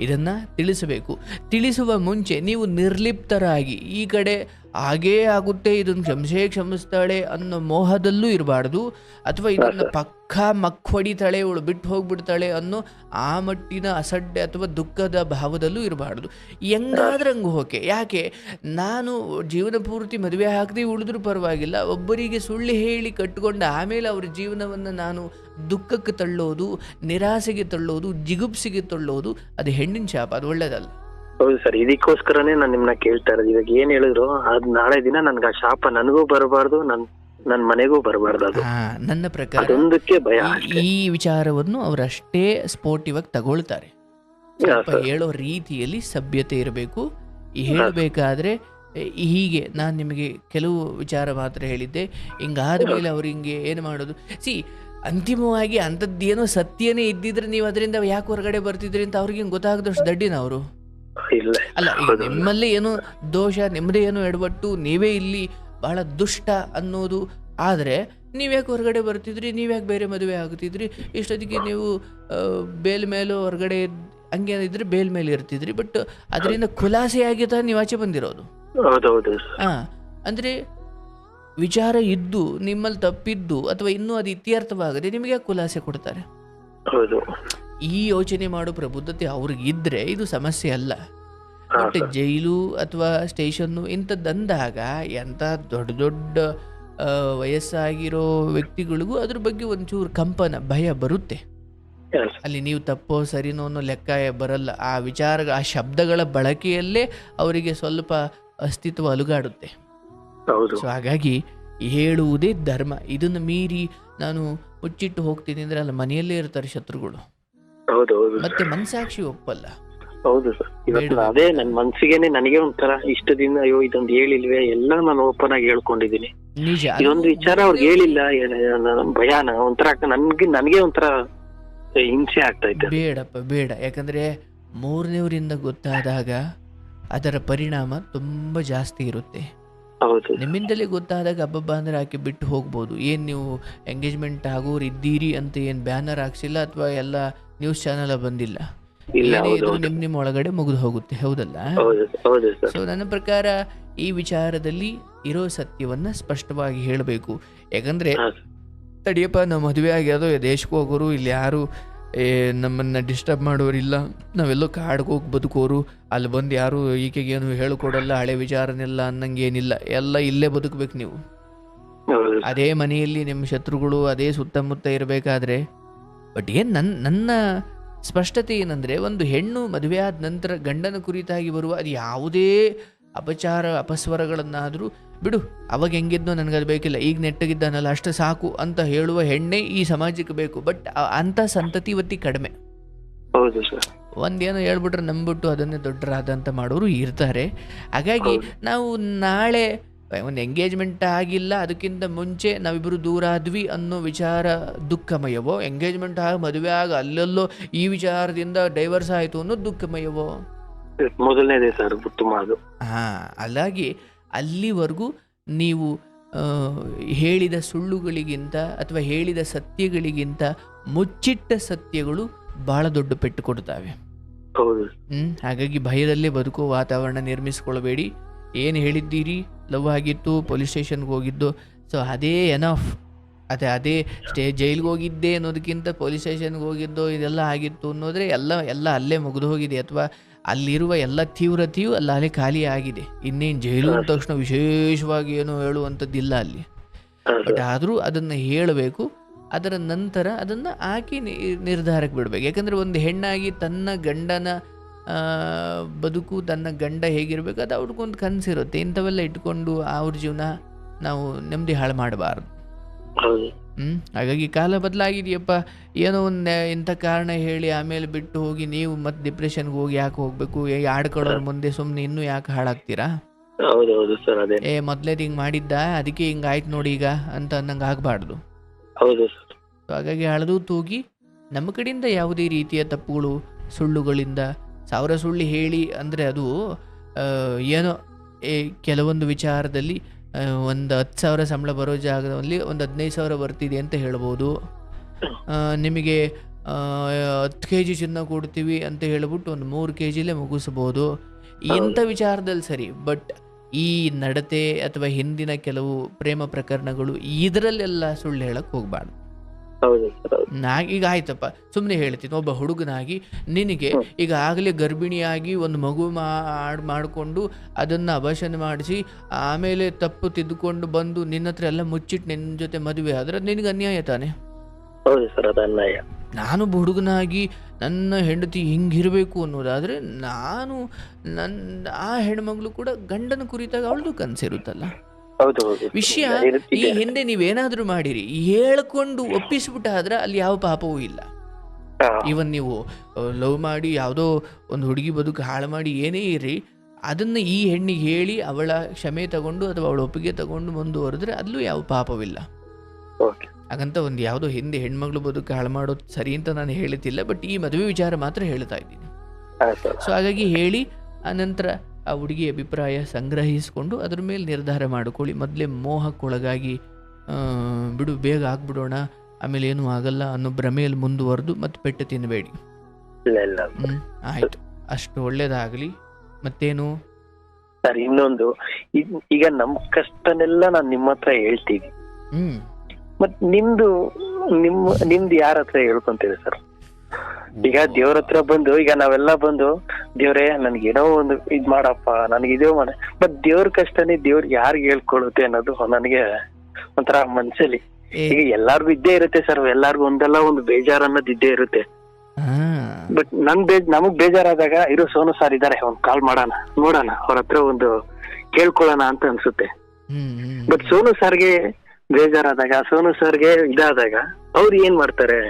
ಇದನ್ನ ತಿಳಿಸಬೇಕು. ತಿಳಿಸುವ ಮುಂಚೆ ನೀವು ನಿರ್ಲಿಪ್ತರಾಗಿ ಈ ಕಡೆ ಹಾಗೇ ಆಗುತ್ತೆ ಇದನ್ನು ಕ್ಷಮಿಸೇ ಕ್ಷಮಿಸ್ತಾಳೆ ಅನ್ನೋ ಮೋಹದಲ್ಲೂ ಇರಬಾರ್ದು. ಅಥವಾ ಇದನ್ನು ಪಕ್ಕಾ ಮಕ್ವಡಿತಾಳೆ ಇವಳು ಬಿಟ್ಟು ಹೋಗ್ಬಿಡ್ತಾಳೆ ಅನ್ನೋ ಆ ಮಟ್ಟಿನ ಅಸಡ್ಡೆ ಅಥವಾ ದುಃಖದ ಭಾವದಲ್ಲೂ ಇರಬಾರ್ದು. ಹೆಂಗಾದ್ರೆ ಹಂಗೆ ಓಕೆ ಯಾಕೆ? ನಾನು ಜೀವನ ಪೂರ್ತಿ ಮದುವೆ ಹಾಕದೆ ಉಳಿದ್ರೂ ಪರವಾಗಿಲ್ಲ. ಒಬ್ಬರಿಗೆ ಸುಳ್ಳು ಹೇಳಿ ಕಟ್ಟಿಕೊಂಡು ಆಮೇಲೆ ಅವ್ರ ಜೀವನವನ್ನು ನಾನು ದುಃಖಕ್ಕೆ ತಳ್ಳೋದು ನಿರಾಸೆಗೆ ತಳ್ಳೋದು ಜಿಗುಪ್ಸಿಗೆ ತಳ್ಳೋದು ಅದು ಹೆಣ್ಣಿನ ಶಾಪ ಅದು ಒಳ್ಳೇದಲ್ಲ. ಹೌದು ಸರ್ ಇದಕ್ಕೋಸ್ಕರನೇ ನಾನು ನಿಮ್ನ ಕೇಳ್ತಾ ಇರೋದು. ಇವಾಗ ಏನ್ ಹೇಳಿದ್ರು ಅದ್ ನಾಳೆ ದಿನ ನನ್ಗೆ ಆ ಶಾಪ ನನಗೂ ಬರಬಾರ್ದು ನನ್ ನನ್ ಮನೆಗೂ ಬರಬಾರ್ದು ಅದು. ಆ, ನನ್ನ ಪ್ರಕಾರ ಅದೊಂದಕ್ಕೆ ಭಯ ಈ- ಅಷ್ಟೇ. ಈ ವಿಚಾರವನ್ನು ಅವರಷ್ಟೇ ಸ್ಪೋರ್ಟಿವ್ ಆಗಿ ತಗೊಳ್ತಾರೆ. ಸ್ವಲ್ಪ sir. ಹೇಳೋ ರೀತಿಯಲ್ಲಿ ಸಭ್ಯತೆ ಇರಬೇಕು. ಹೇಳಬೇಕಾದ್ರೆ ಹೀಗೆ ನಾನು ನಿಮಗೆ ಕೆಲವು ವಿಚಾರ ಮಾತ್ರ ಹೇಳಿದ್ದೆ. ಹಿಂಗಾದ ಮೇಲೆ ಅವ್ರು ಹಿಂಗೆ ಏನು ಮಾಡೋದು? ಸಿ ಅಂತಿಮವಾಗಿ ಅಂಥದ್ದೇನೋ ಸತ್ಯನೇ ಇದ್ದಿದ್ರೆ ನೀವು ಅದರಿಂದ ಯಾಕೆ ಹೊರಗಡೆ ಬರ್ತಿದ್ರಿ ಅಂತ ಅವ್ರಿಗೆ ಹಿಂಗೆ ಗೊತ್ತಾಗದಷ್ಟು ದಡ್ಡಿನ ಅವರು? ಇಲ್ಲ. ಅಲ್ಲ ನಿಮ್ಮಲ್ಲಿ ಏನು ನಿಮ್ಮಲ್ಲೇ ಏನೋ ದೋಷ ನಿಮ್ಮದೇ ಏನು ಎಡವಟ್ಟು ನೀವೇ ಇಲ್ಲಿ ಬಹಳ ದುಷ್ಟ ಅನ್ನೋದು. ಆದರೆ ನೀವ್ಯಾಕೆ ಹೊರಗಡೆ ಬರ್ತಿದ್ರಿ? ನೀವ್ಯಾಕೆ ಬೇರೆ ಮದುವೆ ಆಗ್ತಿದ್ರಿ? ಇಷ್ಟೊತ್ತಿಗೆ ನೀವು ಬೇಲ್ ಮೇಲೂ ಹೊರಗಡೆ ಹಂಗೆ ಇದ್ರೆ ಬೇಲ್ ಮೇಲೆ ಇರ್ತಿದ್ರಿ ಬಟ್ ಅದರಿಂದ ಖುಲಾಸೆಯಾಗಿ ತಾನೇ ನೀವು ಆಚೆ ಬಂದಿರೋದು. ಹಾ ಅಂದ್ರೆ ವಿಚಾರ ಇದ್ದು ನಿಮ್ಮಲ್ಲಿ ತಪ್ಪಿದ್ದು ಅಥವಾ ಇನ್ನೂ ಅದು ಇತ್ಯರ್ಥವಾಗದೆ ನಿಮಗೆ ಯಾಕೆ ಖುಲಾಸೆ ಕೊಡ್ತಾರೆ? ಈ ಯೋಚನೆ ಮಾಡೋ ಪ್ರಬುದ್ಧತೆ ಅವ್ರಿಗಿದ್ರೆ ಇದು ಸಮಸ್ಯೆ ಅಲ್ಲ. ಬಟ್ ಜೈಲು ಅಥವಾ ಸ್ಟೇಷನ್ನು ಇಂಥದ್ದಂದಾಗ ಎಂಥ ದೊಡ್ಡ ದೊಡ್ಡ ವಯಸ್ಸಾಗಿರೋ ವ್ಯಕ್ತಿಗಳಿಗೂ ಅದ್ರ ಬಗ್ಗೆ ಒಂಚೂರು ಕಂಪನ ಭಯ ಬರುತ್ತೆ. ಅಲ್ಲಿ ನೀವು ತಪ್ಪೋ ಸರಿನೋ ಅನ್ನೋ ಲೆಕ್ಕ ಬರಲ್ಲ. ಆ ವಿಚಾರ ಆ ಶಬ್ದಗಳ ಬಳಕೆಯಲ್ಲೇ ಅವರಿಗೆ ಸ್ವಲ್ಪ ಅಸ್ತಿತ್ವ ಅಲುಗಾಡುತ್ತೆ. ಸೊ ಹಾಗಾಗಿ ಹೇಳುವುದೇ ಧರ್ಮ. ಇದನ್ನು ಮೀರಿ ನಾನು ಮುಚ್ಚಿಟ್ಟು ಹೋಗ್ತೀನಿ ಅಂದ್ರೆ ಅಲ್ಲಿ ಮನೆಯಲ್ಲೇ ಇರ್ತಾರೆ ಶತ್ರುಗಳು. ಹೌದು ಹೌದು ಮತ್ತೆ ಮನಸಾಕ್ಷಿ ಒಪ್ಪಲ್ಲ. ಹೌದು ಸರ್. ಇವತ್ತು ಬೇಡ. ಅದೇ ನನ್ ಮನ್ಸಿಗೆನೆ ನನಗೆ ಒಂಥರ ಇಷ್ಟ ದಿನ ಅಯ್ಯೋ ಇದೊಂದು ಹೇಳಿಲ್ವೇ ಎಲ್ಲ ನಾನು ಓಪನ್ ಆಗಿ ಹೇಳ್ಕೊಂಡಿದೀನಿ ನಿಜ. ಇದೊಂದು ವಿಚಾರ ಅವ್ರಿಗೆ ಹೇಳಿಲ್ಲ ಏನ್- ಏನ್- ಭಯಾನ ಒಂಥರ ನನ್ಗೆ ನನಗೆ ಒಂಥರ ಹಿಂಸೆ ಆಗ್ತಾ ಇತ್ತು ಬೇಡಪ್ಪ ಬೇಡ. ಯಾಕಂದ್ರೆ ಮೂರನೇವರಿಂದ ಗೊತ್ತಾದಾಗ ಅದರ ಪರಿಣಾಮ ತುಂಬಾ ಜಾಸ್ತಿ ಇರುತ್ತೆ. ಹೌದು. ನಿಮ್ಮಿಂದಲೇ ಗೊತ್ತಾದಾಗ ಹಬ್ಬಬ್ಬ ಅಂದ್ರೆ ಆಕೆ ಬಿಟ್ಟು ಹೋಗ್ಬೋದು. ಏನು ನೀವು ಎಂಗೇಜ್ಮೆಂಟ್ ಆಗೋರ್ ಇದ್ದೀರಿ ಅಂತ ಏನು ಬ್ಯಾನರ್ ಹಾಕ್ಸಿಲ್ಲ ಅಥವಾ ಎಲ್ಲ ನ್ಯೂಸ್ ಚಾನೆಲ್ ಬಂದಿಲ್ಲ? ಇಲ್ಲ ನಿಮ್ ನಿಮ್ಮ ಒಳಗಡೆ ಮುಗಿದು ಹೋಗುತ್ತೆ ಹೌದಲ್ಲ? ಸೊ ನನ್ನ ಪ್ರಕಾರ ಈ ವಿಚಾರದಲ್ಲಿ ಇರೋ ಸತ್ಯವನ್ನ ಸ್ಪಷ್ಟವಾಗಿ ಹೇಳಬೇಕು. ಯಾಕಂದ್ರೆ. ತಡಿಯಪ್ಪ ನಾವು ಮದುವೆ ಆಗ್ಯಾದೋ ದೇಶಕ್ಕೆ ಹೋಗೋರು ಇಲ್ಲಿ ಯಾರು ಏ, ನಮ್ಮನ್ನ ಡಿಸ್ಟರ್ಬ್ ಮಾಡೋರಿಲ್ಲ ನಾವೆಲ್ಲೋ ಕಾಡ್ಗೆ ಹೋಗಿ ಬದುಕೋರು. ಅಲ್ಲಿ ಬಂದು ಯಾರು ಈಕೆಗೇನು ಹೇಳಿಕೊಡಲ್ಲ ಹಳೆ ವಿಚಾರನೆಲ್ಲ ಅನ್ನಂಗೇನಿಲ್ಲ. ಎಲ್ಲ ಇಲ್ಲೇ ಬದುಕಬೇಕು ನೀವು. ಅದೇ ಮನೆಯಲ್ಲಿ ನಿಮ್ಮ ಶತ್ರುಗಳು ಅದೇ ಸುತ್ತಮುತ್ತ ಇರಬೇಕಾದ್ರೆ ಬಟ್ ಏನು ನನ್ನ ನನ್ನ ಸ್ಪಷ್ಟತೆ ಏನಂದರೆ ಒಂದು ಹೆಣ್ಣು ಮದುವೆ ಆದ ನಂತರ ಗಂಡನ ಕುರಿತಾಗಿ ಬರುವ ಅದು ಯಾವುದೇ ಅಪಚಾರ ಅಪಸ್ವರಗಳನ್ನಾದರೂ ಬಿಡು. ಅವಾಗ ಹೆಂಗಿದ್ನೋ ನನಗದು ಬೇಕಿಲ್ಲ. ಈಗ ನೆಟ್ಟಗಿದ್ದಾನಲ್ಲ ಅಷ್ಟು ಸಾಕು ಅಂತ ಹೇಳುವ ಹೆಣ್ಣೆ ಈ ಸಮಾಜಕ್ಕೆ ಬೇಕು. ಬಟ್ ಅಂಥ ಸಂತತಿ ಇವತ್ತಿ ಕಡಿಮೆ. ಒಂದೇನೋ ಹೇಳ್ಬಿಟ್ರೆ ನಂಬಿಟ್ಟು ಅದನ್ನೇ ದೊಡ್ಡರಾದಂತ ಮಾಡೋರು ಇರ್ತಾರೆ. ಹಾಗಾಗಿ ನಾವು ನಾಳೆ ಒಂದು ಎಂಗೇಜ್ಮೆಂಟ್ ಆಗಿಲ್ಲ ಅದಕ್ಕಿಂತ ಮುಂಚೆ ನಾವಿಬ್ಬರು ದೂರ ಆದ್ವಿ ಅನ್ನೋ ವಿಚಾರ ದುಃಖಮಯವೋ? ಎಂಗೇಜ್ಮೆಂಟ್ ಆಗಿ ಮದುವೆ ಆಗ ಅಲ್ಲೆಲ್ಲೋ ಈ ವಿಚಾರದಿಂದ ಡೈವರ್ಸ್ ಆಯಿತು ಅನ್ನೋದು ದುಃಖಮಯವೋ? ಮೊದಲನೇದೇ ಸರ್ ಉತ್ತಮ ಅದು. ಹಾ ಹಾಗಾಗಿ ಅಲ್ಲಿವರೆಗೂ ನೀವು ಹೇಳಿದ ಸುಳ್ಳುಗಳಿಗಿಂತ ಅಥವಾ ಹೇಳಿದ ಸತ್ಯಗಳಿಗಿಂತ ಮುಚ್ಚಿಟ್ಟ ಸತ್ಯಗಳು ಬಹಳ ದೊಡ್ಡ ಪೆಟ್ಟು ಕೊಡ್ತಾವೆ ಹೌದು. ಹ್ಮ್ ಹಾಗಾಗಿ ಭಯದಲ್ಲೇ ಬದುಕೋ ವಾತಾವರಣ ನಿರ್ಮಿಸ್ಕೊಳ್ಬೇಡಿ ಏನು ಹೇಳಿದ್ದೀರಿ? ಲವ್ ಆಗಿತ್ತು ಪೊಲೀಸ್ ಸ್ಟೇಷನ್ಗೆ ಹೋಗಿದ್ದು. ಸೊ ಅದೇ ಎನಫ್ ಅದೇ ಅದೇ ಸ್ಟೇ ಜೈಲ್ಗೆ ಹೋಗಿದ್ದೆ ಅನ್ನೋದಕ್ಕಿಂತ ಪೊಲೀಸ್ ಸ್ಟೇಷನ್ಗೆ ಹೋಗಿದ್ದು ಇದೆಲ್ಲ ಆಗಿತ್ತು ಅನ್ನೋದ್ರೆ ಎಲ್ಲ ಎಲ್ಲ ಅಲ್ಲೇ ಮುಗಿದು ಹೋಗಿದೆ. ಅಥವಾ ಅಲ್ಲಿರುವ ಎಲ್ಲ ತೀವ್ರತೆಯು ಅಲ್ಲಿ ಅಲ್ಲೇ ಖಾಲಿ ಆಗಿದೆ. ಇನ್ನೇನು ಜೈಲು ಅಂದ ತಕ್ಷಣ ವಿಶೇಷವಾಗಿ ಏನು ಹೇಳುವಂಥದ್ದಿಲ್ಲ ಅಲ್ಲಿ. ಬಟ್ ಆದರೂ ಅದನ್ನು ಹೇಳಬೇಕು ಅದರ ನಂತರ ಅದನ್ನು ಹಾಕಿ ನಿರ್ಧಾರಕ್ಕೆ ಬಿಡಬೇಕು. ಯಾಕಂದರೆ ಒಂದು ಹೆಣ್ಣಾಗಿ ತನ್ನ ಗಂಡನ ಆ, ಬದುಕು ತನ್ನ ಗಂಡ ಹೇಗಿರಬೇಕು ಅದು ಅವ್ರಿಗೊಂದು ಕನಸಿರುತ್ತೆ. ಇಂಥವೆಲ್ಲ ಇಟ್ಕೊಂಡು ಅವ್ರ ಜೀವನ ನಾವು ನೆಮ್ಮದಿ ಹಾಳು ಮಾಡಬಾರ್ದು. ಹ್ಮ್? ಹಾಗಾಗಿ ಕಾಲ ಬದಲಾಗಿದೆಯಪ್ಪ. ಏನೋ ಒಂದು ಇಂಥ ಕಾರಣ ಹೇಳಿ ಆಮೇಲೆ ಬಿಟ್ಟು ಹೋಗಿ ನೀವು ಮತ್ತೆ ಡಿಪ್ರೆಷನ್ಗೆ ಹೋಗಿ ಯಾಕೆ ಹೋಗ್ಬೇಕು? ಆಡ್ಕೊಳ್ಳೋರ್ ಮುಂದೆ ಸುಮ್ಮನೆ ಇನ್ನೂ ಯಾಕೆ ಹಾಳಾಗ್ತೀರಾ? ಹೌದು ಹೌದು ಸರ್ ಅದೇ. ಏ ಮೊದ್ಲೇದು ಹಿಂಗೆ ಮಾಡಿದ್ದ ಅದಕ್ಕೆ ಹಿಂಗೆ ಆಯ್ತು ನೋಡಿ ಈಗ ಅಂತ ಅನ್ನಂಗೆ ಆಗಬಾರ್ದು. ಹೌದು ಸರ್. ಹಾಗಾಗಿ ಅಳದು ತೂಗಿ ನಮ್ಮ ಕಡೆಯಿಂದ ಯಾವುದೇ ರೀತಿಯ ತಪ್ಪುಗಳು ಸುಳ್ಳುಗಳಿಂದ ಸಾವಿರ ಸುಳ್ಳು ಹೇಳಿ ಅಂದರೆ ಅದು ಏನೋ ಏ ಕೆಲವೊಂದು ವಿಚಾರದಲ್ಲಿ ಒಂದು ಹತ್ತು ಸಾವಿರ ಸಂಬಳ ಬರೋ ಜಾಗದಲ್ಲಿ ಒಂದು ಹದಿನೈದು ಸಾವಿರ ಬರ್ತಿದೆ ಅಂತ ಹೇಳ್ಬೋದು. ನಿಮಗೆ ಹತ್ತು ಕೆ ಜಿ ಚಿನ್ನ ಕೊಡ್ತೀವಿ ಅಂತ ಹೇಳ್ಬಿಟ್ಟು ಒಂದು ಮೂರು ಕೆ ಜಿಲೇ ಮುಗಿಸ್ಬೋದು. ಇಂಥ ವಿಚಾರದಲ್ಲಿ ಸರಿ ಬಟ್ ಈ ನಡತೆ ಅಥವಾ ಹಿಂದಿನ ಕೆಲವು ಪ್ರೇಮ ಪ್ರಕರಣಗಳು ಇದರಲ್ಲೆಲ್ಲ ಸುಳ್ಳು ಹೇಳಕ್ಕೆ ಹೋಗ್ಬಾರ್ದು. ಈಗ ಆಯ್ತಪ್ಪ ಸುಮ್ಮನೆ ಹೇಳ್ತೀನಿ ಒಬ್ಬ ಹುಡುಗನಾಗಿ ನಿನಗೆ ಈಗ ಆಗಲೇ ಗರ್ಭಿಣಿಯಾಗಿ ಒಂದು ಮಗು ಮಾಡ್ ಮಾಡಿಕೊಂಡು ಅದನ್ನು ಅಭಾಷಣ ಮಾಡಿಸಿ ಆಮೇಲೆ ತಪ್ಪು ತಿದ್ದುಕೊಂಡು ಬಂದು ನಿನ್ನ ಹತ್ರ ಎಲ್ಲ ಮುಚ್ಚಿಟ್ಟು ನಿನ್ನ ಜೊತೆ ಮದುವೆ ಆದ್ರೆ ನಿನಗೆ ಅನ್ಯಾಯ ತಾನೆ? ಹೌದು ಸರ್ ಅದು ಅನ್ಯಾಯ. ನಾನು ಹುಡುಗನಾಗಿ ನನ್ನ ಹೆಂಡತಿ ಹಿಂಗಿರಬೇಕು ಅನ್ನೋದಾದರೆ ನಾನು ನನ್ನ ಆ ಹೆಣ್ಮಗಳು ಕೂಡ ಗಂಡನ ಕುರಿತಾಗ ಅವಳದು ಕನಸಿರುತ್ತಲ್ಲ. ಹೌದು ವಿಷಯ ಈ. ಹಿಂದೆ ನೀವೇನಾದ್ರೂ ಮಾಡಿರಿ ಹೇಳ್ಕೊಂಡು ಒಪ್ಪಿಸ್ಬಿಟ್ಟಾದ್ರೆ ಅಲ್ಲಿ ಯಾವ ಪಾಪವೂ ಇಲ್ಲ. ಇವನ್ ನೀವು ಲವ್ ಮಾಡಿ ಯಾವುದೋ ಒಂದು ಹುಡುಗಿ ಬದುಕು ಹಾಳು ಮಾಡಿ ಏನೇ ಇರಿ ಅದನ್ನ ಈ ಹೆಣ್ಣಿಗೆ ಹೇಳಿ ಅವಳ ಕ್ಷಮೆ ತಗೊಂಡು ಅಥವಾ ಅವಳ ಒಪ್ಪಿಗೆ ತಗೊಂಡು ಮುಂದುವರೆದ್ರೆ ಅಲ್ಲೂ ಯಾವ ಪಾಪವಿಲ್ಲ. ಹಾಗಂತ ಒಂದು ಯಾವುದೋ ಹಿಂದೆ ಹೆಣ್ಮಗಳು ಬದುಕು ಹಾಳು ಮಾಡೋದು ಸರಿ ಅಂತ ನಾನು ಹೇಳುತ್ತಿಲ್ಲ ಬಟ್ ಈ ಮದುವೆ ವಿಚಾರ ಮಾತ್ರ ಹೇಳ್ತಾ ಇದ್ದೀನಿ. ಸೊ ಹಾಗಾಗಿ ಹೇಳಿ ಆನಂತರ ಆ ಹುಡುಗಿ ಅಭಿಪ್ರಾಯ ಸಂಗ್ರಹಿಸಿಕೊಂಡು ಅದ್ರ ಮೇಲೆ ನಿರ್ಧಾರ ಮಾಡಿಕೊಳ್ಳಿ. ಮೊದಲೇ ಮೋಹಕ್ಕೊಳಗಾಗಿ ಬಿಡು ಬೇಗ ಆಗ್ಬಿಡೋಣ ಆಮೇಲೆ ಏನೂ ಆಗಲ್ಲ ಅನ್ನೋ ಭ್ರಮೆಯಲ್ಲಿ ಮುಂದುವರೆದು ಮತ್ತೆ ಪೆಟ್ಟು ತಿನ್ನಬೇಡಿ ಹ್ಞೂ ಆಯಿತು. ಅಷ್ಟು ಒಳ್ಳೇದಾಗಲಿ. ಮತ್ತೇನು? ಸರ್ ಇನ್ನೊಂದು. ಈಗ ನಮ್ ಕಷ್ಟನೆಲ್ಲ ನಾನು ನಿಮ್ಮ ಹತ್ರ ಹೇಳ್ತೀವಿ ಹ್ಞೂ ಮತ್ ನಿಮ್ದು ನಿಮ್ ನಿಮ್ದು ಯಾರ ಹತ್ರ ಹೇಳ್ಕೊಂತೀರಿ ಸರ್? ಈಗ ದೇವ್ರ ಹತ್ರ ಬಂದು ಈಗ ನಾವೆಲ್ಲ ಬಂದು ದೇವ್ರೇ ನನ್ಗೆ ಏನೋ ಒಂದು ಇದ್ ಮಾಡಪ್ಪ ನನ್ಗೆ ಇದೇ ಮಾಡ. ಬಟ್ ದೇವ್ರ ಕಷ್ಟನೇ ದೇವ್ರ ಯಾರ್ಗ್ ಹೇಳ್ಕೊಳುತ್ತೆ ಅನ್ನೋದು ನನಗೆ ಒಂಥರ ಮನ್ಸಲ್ಲಿ. ಈಗ ಎಲ್ಲಾರ್ಗು ಇದ್ದೇ ಇರುತ್ತೆ ಸರ್ ಎಲ್ಲಾರ್ಗು ಒಂದಲ್ಲ ಒಂದು ಬೇಜಾರ್ ಅನ್ನೋದು ಇದ್ದೇ ಇರುತ್ತೆ. ಬಟ್ ನನ್ ಬೇಜ್ ನಮಗ್ ಬೇಜಾರಾದಾಗ ಇರೋ ಸೋನು ಸರ್ ಇದಾರೆ ಒಂದ್ ಕಾಲ್ ಮಾಡೋಣ ನೋಡೋಣ ಅವ್ರ ಹತ್ರ ಒಂದು ಕೇಳ್ಕೊಳ್ಳೋಣ ಅಂತ ಅನ್ಸುತ್ತೆ. ಬಟ್ ಸೋನು ಸರ್ಗೆ ಬೇಜಾರಾದಾಗ ಸೋನು ಸರ್ಗೆ ಇದಾದಾಗ ಅವ್ರು ಏನ್ ಮಾಡ್ತಾರೆ?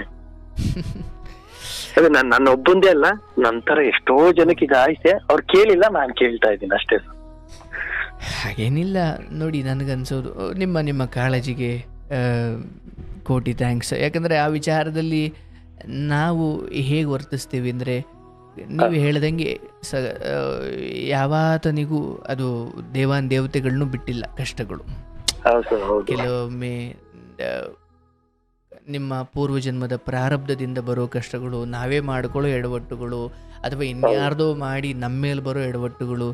ಅದು ನನ್ ನನ್ನ ಒಬ್ಬಂದೇ ಅಲ್ಲ ನಂತರ ಎಷ್ಟೋ ಜನಕ್ಕೆ ಈಗ ಆಯ್ತೆ. ಅವ್ರು ಕೇಳಿಲ್ಲ ನಾನ್ ಕೇಳ್ತಾ ಇದ್ದೀನಿ ಅಷ್ಟೇ. ಹಾಗೇನಿಲ್ಲ ನೋಡಿ ನನಗನ್ಸೋದು ನಿಮ್ಮ ನಿಮ್ಮ ಕಾಳಜಿಗೆ ಕೋಟಿ ಥ್ಯಾಂಕ್ಸ್ ಯಾಕಂದರೆ ಆ ವಿಚಾರದಲ್ಲಿ ನಾವು ಹೇಗೆ ವರ್ತಿಸ್ತೀವಿ ಅಂದರೆ ನೀವು ಹೇಳ್ದಂಗೆ ಸ ಯಾವತನಿಗೂ ಅದು ದೇವಾನ್ ದೇವತೆಗಳನ್ನೂ ಬಿಟ್ಟಿಲ್ಲ ಕಷ್ಟಗಳು. ಕೆಲವೊಮ್ಮೆ ನಿಮ್ಮ ಪೂರ್ವಜನ್ಮದ ಪ್ರಾರಬ್ಧದಿಂದ ಬರೋ ಕಷ್ಟಗಳು ನಾವೇ ಮಾಡ್ಕೊಳ್ಳೋ ಎಡವಟ್ಟುಗಳು ಅಥವಾ ಇನ್ಯಾರ್ದೋ ಮಾಡಿ ನಮ್ಮ ಮೇಲೆ ಬರೋ ಎಡವಟ್ಟುಗಳು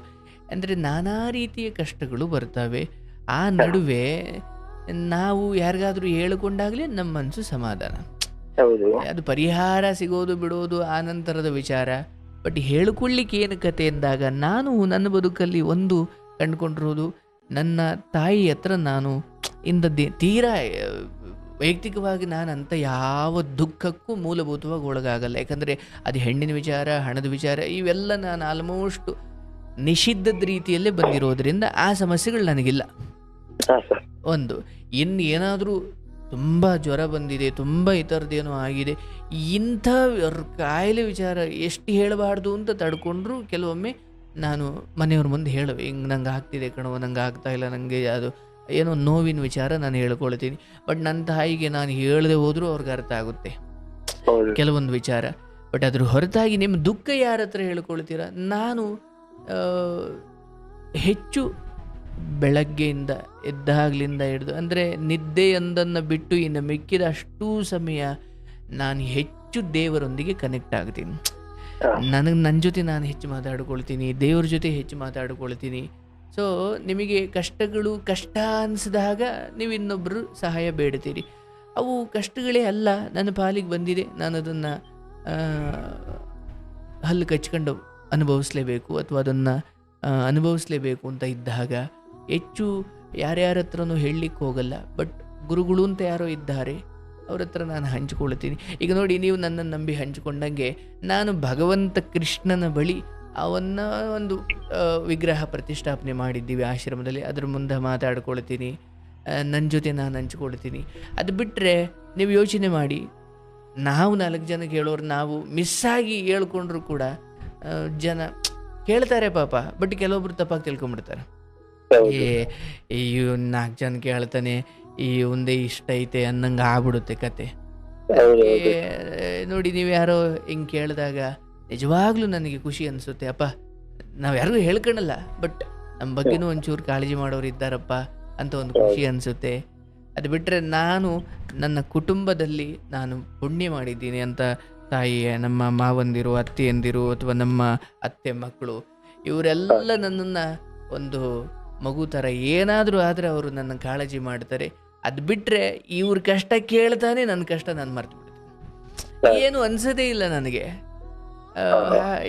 ಅಂದರೆ ನಾನಾ ರೀತಿಯ ಕಷ್ಟಗಳು ಬರ್ತವೆ. ಆ ನಡುವೆ ನಾವು ಯಾರಿಗಾದರೂ ಹೇಳಿಕೊಂಡಾಗಲೇ ನಮ್ಮ ಮನಸ್ಸು ಸಮಾಧಾನ. ಅದು ಪರಿಹಾರ ಸಿಗೋದು ಬಿಡೋದು ಆ ನಂತರದ ವಿಚಾರ. ಬಟ್ ಹೇಳಿಕೊಳ್ಳಿಕ್ಕೆ ಏನು ಕತೆ ಎಂದಾಗ ನಾನು ನನ್ನ ಬದುಕಲ್ಲಿ ಒಂದು ಕಂಡುಕೊಂಡಿರೋದು ನನ್ನ ತಾಯಿ ಹತ್ರ ನಾನು ಇಂದ ದಿ ತೀರಾ ವೈಯಕ್ತಿಕವಾಗಿ ನಾನು ಅಂತ ಯಾವ ದುಃಖಕ್ಕೂ ಮೂಲಭೂತವಾಗಿ ಒಳಗಾಗಲ್ಲ. ಯಾಕಂದರೆ ಅದು ಹೆಣ್ಣಿನ ವಿಚಾರ ಹಣದ ವಿಚಾರ ಇವೆಲ್ಲ ನಾನು ಆಲ್ಮೋಸ್ಟ್ ನಿಷಿದ್ಧದ ರೀತಿಯಲ್ಲೇ ಬಂದಿರೋದ್ರಿಂದ ಆ ಸಮಸ್ಯೆಗಳು ನನಗಿಲ್ಲ. ಒಂದು ಇನ್ನು ಏನಾದರೂ ತುಂಬ ಜ್ವರ ಬಂದಿದೆ ತುಂಬ ಈ ಥರದ್ದೇನೋ ಆಗಿದೆ ಇಂಥ ಕಾಯಿಲೆ ವಿಚಾರ ಎಷ್ಟು ಹೇಳಬಾರ್ದು ಅಂತ ತಡ್ಕೊಂಡ್ರು ಕೆಲವೊಮ್ಮೆ ನಾನು ಮನೆಯವ್ರ ಮುಂದೆ ಹೇಳುವೆ ಹಿಂಗೆ ನಂಗೆ ಆಗ್ತಿದೆ ಕಣವ ನಂಗೆ ಆಗ್ತಾ ಇಲ್ಲ ನನಗೆ ಅದು ಏನೋ ನೋವಿನ ವಿಚಾರ ನಾನು ಹೇಳ್ಕೊಳ್ತೀನಿ. ಬಟ್ ನನ್ನ ತಾಯಿಗೆ ನಾನು ಹೇಳದೆ ಹೋದರೂ ಅವ್ರಿಗೆ ಅರ್ಥ ಆಗುತ್ತೆ. ಕೆಲವೊಂದು ವಿಚಾರ. ಬಟ್ ಅದ್ರ ಹೊರತಾಗಿ ನಿಮ್ಮ ದುಃಖ ಯಾರ ಹತ್ರ ಹೇಳ್ಕೊಳ್ತೀರಾ? ನಾನು ಹೆಚ್ಚು ಬೆಳಗ್ಗೆಯಿಂದ ಎದ್ದಾಗ್ಲಿಂದ ಹಿಡಿದು ಅಂದರೆ ನಿದ್ದೆಯೊಂದನ್ನು ಬಿಟ್ಟು ಇನ್ನು ಮಿಕ್ಕಿದ ಅಷ್ಟೂ ಸಮಯ ನಾನು ಹೆಚ್ಚು ದೇವರೊಂದಿಗೆ ಕನೆಕ್ಟ್ ಆಗ್ತೀನಿ. ನನಗೆ ನನ್ನ ಜೊತೆ ನಾನು ಹೆಚ್ಚು ಮಾತಾಡ್ಕೊಳ್ತೀನಿ ದೇವ್ರ ಜೊತೆ ಹೆಚ್ಚು ಮಾತಾಡ್ಕೊಳ್ತೀನಿ. ಸೊ ನಿಮಗೆ ಕಷ್ಟಗಳು ಕಷ್ಟ ಅನಿಸಿದಾಗ ನೀವು ಇನ್ನೊಬ್ಬರು ಸಹಾಯ ಬೇಡ್ತೀರಿ. ಅವು ಕಷ್ಟಗಳೇ ಅಲ್ಲ, ನನ್ನ ಪಾಲಿಗೆ ಬಂದಿದೆ. ನಾನು ಅದನ್ನು ಹಲ್ಲು ಕಚ್ಕೊಂಡು ಅನುಭವಿಸ್ಲೇಬೇಕು ಅಥವಾ ಅದನ್ನು ಅನುಭವಿಸ್ಲೇಬೇಕು ಅಂತ ಇದ್ದಾಗ ಹೆಚ್ಚು ಯಾರ್ಯಾರ ಹತ್ರನೂ ಹೇಳಲಿಕ್ಕೆ ಹೋಗಲ್ಲ. ಬಟ್ ಗುರುಗಳು ಅಂತ ಯಾರೋ ಇದ್ದಾರೆ, ಅವ್ರ ಹತ್ರ ನಾನು ಹಂಚಿಕೊಳ್ತೀನಿ. ಈಗ ನೋಡಿ, ನೀವು ನನ್ನನ್ನು ನಂಬಿ ಹಂಚಿಕೊಂಡಂಗೆ, ನಾನು ಭಗವಂತ ಕೃಷ್ಣನ ಬಳಿ ಅವನ್ನ ಒಂದು ವಿಗ್ರಹ ಪ್ರತಿಷ್ಠಾಪನೆ ಮಾಡಿದ್ದೀವಿ ಆಶ್ರಮದಲ್ಲಿ. ಅದ್ರ ಮುಂದೆ ಮಾತಾಡ್ಕೊಳ್ತೀನಿ. ನನ್ನ ಜೊತೆ ನಾನು ಹಂಚ್ಕೊಳ್ತೀನಿ. ಅದು ಬಿಟ್ಟರೆ ನೀವು ಯೋಚನೆ ಮಾಡಿ. ನಾವು ನಾಲ್ಕು ಜನಕ್ಕೆ ಹೇಳೋರು ನಾವು ಮಿಸ್ ಆಗಿ ಹೇಳ್ಕೊಂಡ್ರು ಕೂಡ ಜನ ಕೇಳ್ತಾರೆ ಪಾಪ ಬಟ್ ಕೆಲವೊಬ್ರು ತಪ್ಪಾಗಿ ತಿಳ್ಕೊಂಬಿಡ್ತಾರೆ. ಏ ಇವ್ ನಾಲ್ಕು ಜನ ಕೇಳ್ತಾನೆ ಈ ಒಂದೇ ಇಷ್ಟ ಐತೆ ಅನ್ನಂಗೆ ಆಗ್ಬಿಡುತ್ತೆ ಕತೆ. ನೋಡಿ ನೀವು ಯಾರೋ ಹಿಂಗೆ ಕೇಳಿದಾಗ ನಿಜವಾಗ್ಲೂ ನನಗೆ ಖುಷಿ ಅನಿಸುತ್ತೆ ಅಪ್ಪ. ನಾವು ಯಾರಿಗೂ ಹೇಳ್ಕೊಳಲ್ಲ ಬಟ್ ನಮ್ಮ ಬಗ್ಗೆನೂ ಒಂಚೂರು ಕಾಳಜಿ ಮಾಡೋರು ಇದ್ದಾರಪ್ಪ ಅಂತ ಒಂದು ಖುಷಿ ಅನಿಸುತ್ತೆ. ಅದು ಬಿಟ್ಟರೆ ನಾನು ನನ್ನ ಕುಟುಂಬದಲ್ಲಿ ನಾನು ಪುಣ್ಯ ಮಾಡಿದ್ದೀನಿ ಅಂತ ತಾಯಿಯ ನಮ್ಮ ಮಾವಂದಿರು ಅತ್ತೆಯಂದಿರು ಅಥವಾ ನಮ್ಮ ಅತ್ತೆ ಮಕ್ಕಳು ಇವರೆಲ್ಲ ನನ್ನನ್ನು ಒಂದು ಮಗು ಥರ ಏನಾದರೂ ಆದರೆ ಅವರು ನನ್ನ ಕಾಳಜಿ ಮಾಡ್ತಾರೆ. ಅದು ಬಿಟ್ಟರೆ ಇವ್ರ ಕಷ್ಟ ಕೇಳ್ತಾನೆ ನನ್ನ ಕಷ್ಟ ನಾನು ಮರ್ತು ಬಿಡ್ತೀನಿ ಏನು ಅನ್ಸದೇ ಇಲ್ಲ ನನಗೆ.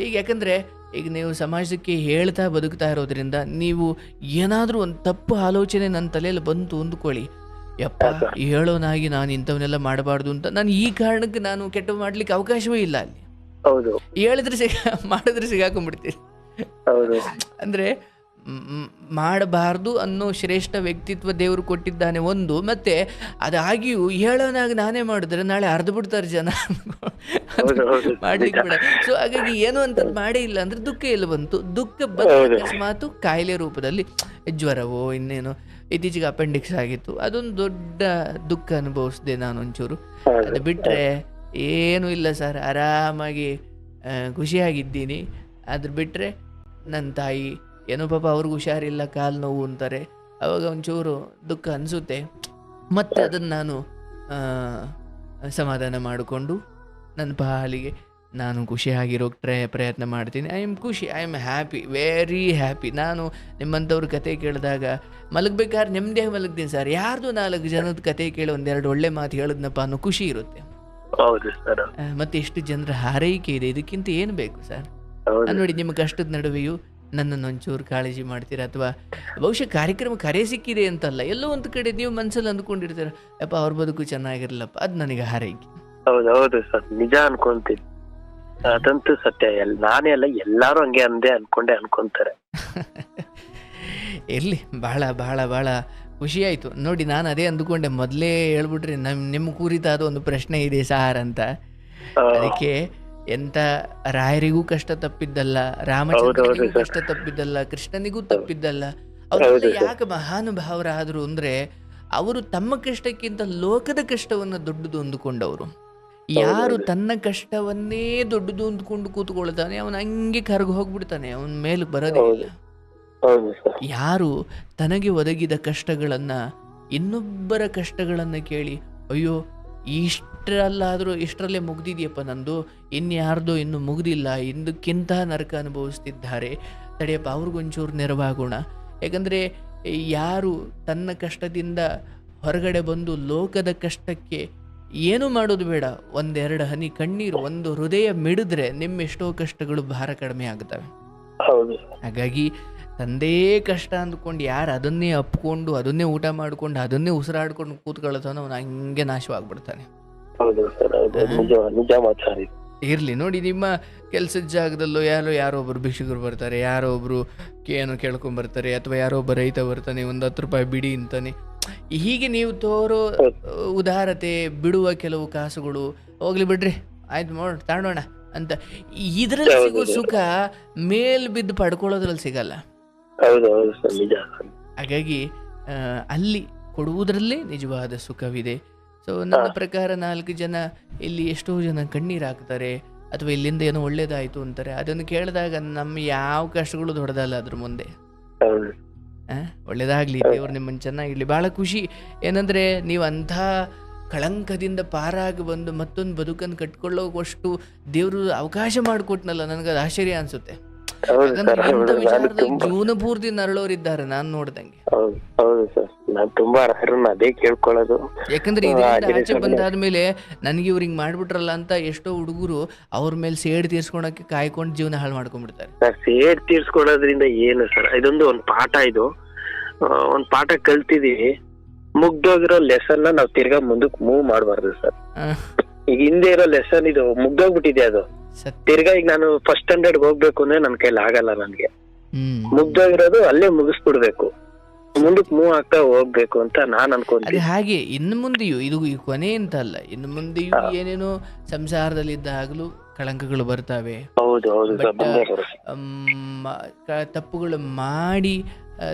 ಈಗ ಯಾಕಂದ್ರೆ ಈಗ ನೀವು ಸಮಾಜಕ್ಕೆ ಹೇಳ್ತಾ ಬದುಕ್ತಾ ಇರೋದ್ರಿಂದ ನೀವು ಏನಾದರೂ ಒಂದು ತಪ್ಪು ಆಲೋಚನೆ ನನ್ನ ತಲೆಯಲ್ಲಿ ಬಂತು ಅಂದ್ಕೊಳ್ಳಿ. ಯಪ್ಪ ಹೇಳೋನಾಗಿ ನಾನು ಇಂಥವನ್ನೆಲ್ಲ ಮಾಡಬಾರ್ದು ಅಂತ. ನಾನು ಈ ಕಾರಣಕ್ಕೆ ನಾನು ಕೆಟ್ಟ ಮಾಡ್ಲಿಕ್ಕೆ ಅವಕಾಶವೇ ಇಲ್ಲ ಅಲ್ಲಿ. ಹೇಳಿದ್ರೆ ಸಿಗ ಮಾಡಿದ್ರೆ ಸಿಗಾಕೊಂಡ್ಬಿಡ್ತೀನಿ. ಅಂದರೆ ಮಾಡಬಾರ್ದು ಅನ್ನೋ ಶ್ರೇಷ್ಠ ವ್ಯಕ್ತಿತ್ವ ದೇವರು ಕೊಟ್ಟಿದ್ದಾನೆ ಒಂದು. ಮತ್ತೆ ಅದಾಗಿಯೂ ಹೇಳೋನಾಗ ನಾನೇ ಮಾಡಿದ್ರೆ ನಾಳೆ ಅರ್ಧ ಬಿಡ್ತಾರೆ ಜನ. ಮಾಡ್ಲಿಕ್ಕೆ ಬಿಡ. ಸೊ ಹಾಗಾಗಿ ಏನು ಅಂತದ್ ಮಾಡೇ ಇಲ್ಲ ಅಂದ್ರೆ ದುಃಖ ಇಲ್ಲ ಬಂತು. ದುಃಖ ಬಂದ. ಅಕಸ್ಮಾತು ಕಾಯಿಲೆ ರೂಪದಲ್ಲಿ ಜ್ವರವೋ ಇನ್ನೇನು ಇತ್ತೀಚೆಗೆ ಅಪೆಂಡಿಕ್ಸ್ ಆಗಿತ್ತು. ಅದೊಂದು ದೊಡ್ಡ ದುಃಖ ಅನುಭವಿಸಿದೆ ನಾನು ಒಂಚೂರು. ಅದು ಬಿಟ್ಟರೆ ಏನೂ ಇಲ್ಲ ಸರ್ ಆರಾಮಾಗಿ ಖುಷಿಯಾಗಿದ್ದೀನಿ. ಅದ್ರ ಬಿಟ್ಟರೆ ನನ್ನ ತಾಯಿ ಏನೋ ಪಾಪ ಅವ್ರಿಗೆ ಹುಷಾರಿಲ್ಲ ಕಾಲು ನೋವು ಅಂತಾರೆ. ಅವಾಗ ಒಂಚೂರು ದುಃಖ ಅನಿಸುತ್ತೆ. ಮತ್ತೆ ಅದನ್ನು ನಾನು ಆ, ಸಮಾಧಾನ ಮಾಡಿಕೊಂಡು ನನ್ನ ಪಾಲಿಗೆ ನಾನು ಖುಷಿಯಾಗಿರೋ ಟ್ರೈ ಪ್ರಯತ್ನ ಮಾಡ್ತೀನಿ. ಐ ಆಮ್ ಖುಷಿ I am happy very happy ನಾನು ನಿಮ್ಮಂಥವ್ರ ಕತೆ ಕೇಳಿದಾಗ ಮಲಗಬೇಕಾದ್ರೆ ನೆಮ್ಮದಿ ಮಲಗ್ತೀನಿ ಸರ್. ಯಾರ್ದು ನಾಲ್ಕು ಜನದ ಕತೆ ಕೇಳಿ ಒಂದೆರಡು ಒಳ್ಳೆ ಮಾತು ಹೇಳಿದ್ನಪ್ಪ ಅನ್ನೋ ಖುಷಿ ಇರುತ್ತೆ. ಮತ್ತೆ ಎಷ್ಟು ಜನರ ಹಾರೈಕೆ ಇದೆ ಇದಕ್ಕಿಂತ ಏನು ಬೇಕು ಸರ್? ನೋಡಿ ನಿಮ್ಮ ಕಷ್ಟದ ನಡುವೆಯೂ ನನ್ನನ್ನು ಒಂಚೂರು ಕಾಳಜಿ ಮಾಡ್ತೀರಾ? ಅಥವಾ ಬಹುಶಃ ಕಾರ್ಯಕ್ರಮ ಕರೆ ಸಿಕ್ಕಿದೆ ಅಂತಲ್ಲ ಎಲ್ಲೋ ಒಂದು ಕಡೆ ನೀವು ಮನಸ್ಸಲ್ಲಿ ಅಂದ್ಕೊಂಡಿರ್ತೀರ ಯಪ್ಪ ಅವ್ರ ಬದುಕು ಚೆನ್ನಾಗಿರಲಪ್ಪ ಅದು ನನಗೆ ಹಾರೈಕೆ. ಹೌದು ಹೌದು ಸರ್ ನಿಜ ಅನ್ಕೊಂತೀನಿ. ಅದಂತೂ ಸತ್ಯ ನಾನೇ ಅಲ್ಲ ಎಲ್ಲಾರು ಹಂಗೆ ಅಂದೆ ಅನ್ಕೊಂಡೆ ಅನ್ಕೊಂತಾರೆ. ಇರಲಿ ಬಹಳ ಬಹಳ ಬಹಳ ಖುಷಿ ಆಯ್ತು. ನೋಡಿ ನಾನು ಅದೇ ಅಂದುಕೊಂಡೆ ಮೊದಲೇ ಹೇಳ್ಬಿಟ್ರಿ ನಮ್ಮ ನಿಮ್ಮ ಕುರಿತಾದ ಒಂದು ಪ್ರಶ್ನೆ ಇದೆ ಸಾರ್ ಅಂತ. ಅದಕ್ಕೆ ಎಂತ ರಾಯರಿಗೂ ಕಷ್ಟ ತಪ್ಪಿದ್ದಲ್ಲ ರಾಮಚಂದ್ರನಿಗೂ ಕಷ್ಟ ತಪ್ಪಿದ್ದಲ್ಲ ಕೃಷ್ಣನಿಗೂ ತಪ್ಪಿದ್ದಲ್ಲ. ಅವರೆಲ್ಲ. ಯಾಕೆ ಮಹಾನುಭಾವರಾದ್ರು ಅಂದ್ರೆ ಅವರು ತಮ್ಮ ಕಷ್ಟಕ್ಕಿಂತ ಲೋಕದ ಕಷ್ಟವನ್ನು ದೊಡ್ಡದು ಅಂದುಕೊಂಡವರು. ಯಾರು ತನ್ನ ಕಷ್ಟವನ್ನೇ ದೊಡ್ಡದು ಅಂದ್ಕೊಂಡು ಕೂತ್ಕೊಳ್ತಾನೆ ಅವನ ಹಂಗೆ ಕರಗಿ ಹೋಗ್ಬಿಡ್ತಾನೆ ಅವನ ಮೇಲೆ ಬರೋದೇ ಇಲ್ಲ. ಯಾರು ತನಗೆ ಒದಗಿದ ಕಷ್ಟಗಳನ್ನ ಇನ್ನೊಬ್ಬರ ಕಷ್ಟಗಳನ್ನ ಕೇಳಿ ಅಯ್ಯೋ ಇಷ್ಟರಲ್ಲಾದರೂ ಇಷ್ಟರಲ್ಲೇ ಮುಗ್ದಿದೆಯಪ್ಪ ನಂದು. ಇನ್ಯಾರ್ದು ಇನ್ನೂ ಮುಗ್ದಿಲ್ಲ. ಇಂದಕ್ಕಿಂತ ನರಕ ಅನುಭವಿಸ್ತಿದ್ದಾರೆ. ತಡೆಯಪ್ಪ ಅವ್ರಿಗೊಂಚೂರು ನೆರವಾಗೋಣ. ಯಾಕಂದರೆ ಯಾರು ತನ್ನ ಕಷ್ಟದಿಂದ ಹೊರಗಡೆ ಬಂದು ಲೋಕದ ಕಷ್ಟಕ್ಕೆ ಏನು ಮಾಡೋದು ಬೇಡ. ಒಂದೆರಡು ಹನಿ ಕಣ್ಣೀರು ಒಂದು ಹೃದಯ ಮಿಡಿದ್ರೆ ನಿಮ್ಮ ಎಷ್ಟೋ ಕಷ್ಟಗಳು ಭಾರ ಕಡಿಮೆ ಆಗ್ತವೆ. ಹಾಗಾಗಿ ತಂದೇ ಕಷ್ಟ ಅಂದ್ಕೊಂಡು ಯಾರು ಅದನ್ನೇ ಅಪ್ಕೊಂಡು ಅದನ್ನೇ ಊಟ ಮಾಡ್ಕೊಂಡು ಅದನ್ನೇ ಉಸಿರಾಡ್ಕೊಂಡು ಕೂತ್ಕೊಳ್ತಾನೋ ಅವನು ಹಂಗೆ ನಾಶವಾಗ್ಬಿಡ್ತಾನೆ. ಹೌದು ಸರ್ ಹೌದು. ನಿಜ ನಿಜ ಮಾತಾಡಿ. ಇರಲಿ ನೋಡಿ ನಿಮ್ಮ ಕೆಲಸದ ಜಾಗದಲ್ಲೂ ಯಾರೋ ಯಾರೋ ಒಬ್ರು ಭಿಕ್ಷುಕರು ಬರ್ತಾರೆ ಯಾರೋ ಒಬ್ರು ಏನು ಕೇಳ್ಕೊಂಬರ್ತಾರೆ ಅಥವಾ ಯಾರೋ ಒಬ್ಬ ರೈತ ಬರ್ತಾನೆ ಒಂದು ಹತ್ತು ರೂಪಾಯಿ ಬಿಡಿ ಅಂತಾನೆ. ಹೀಗೆ ನೀವು ತೋರೋ ಉದಾರತೆ ಬಿಡುವ ಕೆಲವು ಕಾಸುಗಳು ಹೋಗ್ಲಿ ಬಿಡ್ರಿ ಆಯ್ತು ನೋಡ್ ತಾಣೋಣ ಅಂತ. ಇದರಲ್ಲಿ ಸಿಗೋ ಸುಖ ಮೇಲ್ ಬಿದ್ದು ಪಡ್ಕೊಳ್ಳೋದ್ರಲ್ಲಿ ಸಿಗಲ್ಲ. ಹಾಗಾಗಿ ಅಲ್ಲಿ ಕೊಡುವುದರಲ್ಲೇ ನಿಜವಾದ ಸುಖವಿದೆ. ಸೊ ನನ್ನ ಪ್ರಕಾರ ನಾಲ್ಕು ಜನ ಇಲ್ಲಿ ಎಷ್ಟೋ ಜನ ಕಣ್ಣೀರು ಹಾಕ್ತಾರೆ ಅಥವಾ ಇಲ್ಲಿಂದ ಏನೋ ಒಳ್ಳೇದಾಯ್ತು ಅಂತಾರೆ. ಅದನ್ನು ಕೇಳಿದಾಗ ನಮ್ಮ ಯಾವ ಕಷ್ಟಗಳು ದೊಡ್ಡದಲ್ಲ ಅದ್ರ ಮುಂದೆ. ಒಳ್ಳೇದಾಗ್ಲಿ ದೇವ್ರು ನಿಮ್ಮನ್ನು ಚೆನ್ನಾಗಿರ್ಲಿ ಬಹಳ ಖುಷಿ. ಏನಂದ್ರೆ ನೀವು ಅಂಥ ಕಳಂಕದಿಂದ ಪಾರಾಗಿ ಬಂದು ಮತ್ತೊಂದು ಬದುಕನ್ನು ಕಟ್ಕೊಳ್ಳೋವಷ್ಟು ದೇವರು ಅವಕಾಶ ಮಾಡಿಕೊಟ್ನಲ್ಲ ನನಗೆ ಅದು ಆಶ್ಚರ್ಯ ಅನಿಸುತ್ತೆ. ಜೀವನ ಪೂರ್ತಿ ನರಳೋರಿದ್ದಾರೆ ನಾನು ನೋಡ್ದಂಗೆ. ಹೌದು ಸರ್. ನಾನು ತುಂಬಾ ಅರ್ಹರನ್ನ ಅದೇ ಕೇಳ್ಕೊಳ್ಳೋದು. ಯಾಕಂದ್ರೆ ಇದರಿಂದ ಆಚೆ ಬಂದಾದ್ಮೇಲೆ ನನಗೆ ಇವ್ರಿಗೆ ಮಾಡ್ಬಿಟ್ರಲ್ಲ ಅಂತ ಎಷ್ಟೋ ಹುಡುಗರು ಅವ್ರ ಮೇಲೆ ಸೇಡ್ ತೀರ್ಸ್ಕೊಳಕ್ಕೆ ಕಾಯ್ಕೊಂಡು ಜೀವನ ಹಾಳು ಮಾಡ್ಕೊಂಡ್ಬಿಡ್ತಾರೆ. ಸರ್ ಸೇಡ್ ತೀರ್ಸ್ಕೊಳ್ಳೋದ್ರಿಂದ ಏನು ಸರ್? ಇದೊಂದು ಒಂದ್ ಪಾಠ ಇದು. ಒಂದ್ ಪಾಠ ಕಲ್ತಿದೀವಿ. ಮುಗ್ದೋಗಿರೋ ಲೆಸನ್ನ ನಾವ್ ತಿರ್ಗಾ ಮುಂದಕ್ ಮೂವ್ ಮಾಡಬಾರ್ದು ಸರ್. ಈಗ ಹಿಂದೆ ಇರೋ ಲೆಸನ್ ಇದು ಮುಗ್ದೋಗ್ಬಿಟ್ಟಿದೆ ಅದು. ತಿರ್ಗಾ ಈಗ ನಾನು ಫಸ್ಟ್ ಸ್ಟ್ಯಾಂಡರ್ಡ್ ಹೋಗ್ಬೇಕು ಅಂದ್ರೆ ನನ್ ಕೈಲಿ ಆಗಲ್ಲ ನನ್ಗೆ. ಮುಗ್ದೋಗಿರೋದು ಅಲ್ಲೇ ಮುಗಿಸ್ಬಿಡ್ಬೇಕು. ಮುಂದಕ್ಕೆ ಮೂವ್ ಆಗ್ತಾ ಹೋಗ್ಬೇಕು ಅಂತ ನಾನ್ ಅನ್ಕೊಂತೀನಿ. ಹಾಗೆ ಇನ್ನು ಮುಂದೆಯೂ ಇದು ಈ ಕೊನೆ ಅಂತ ಅಲ್ಲ ಇನ್ನು ಮುಂದೆಯೂ ಏನೇನೋ ಸಂಸಾರದಲ್ಲಿ ಸಂಸಾರದಲ್ಲಿದ್ದಾಗಲೂ ಕಳಂಕಗಳು ಬರ್ತವೆ. ತಪ್ಪುಗಳು ಮಾಡಿ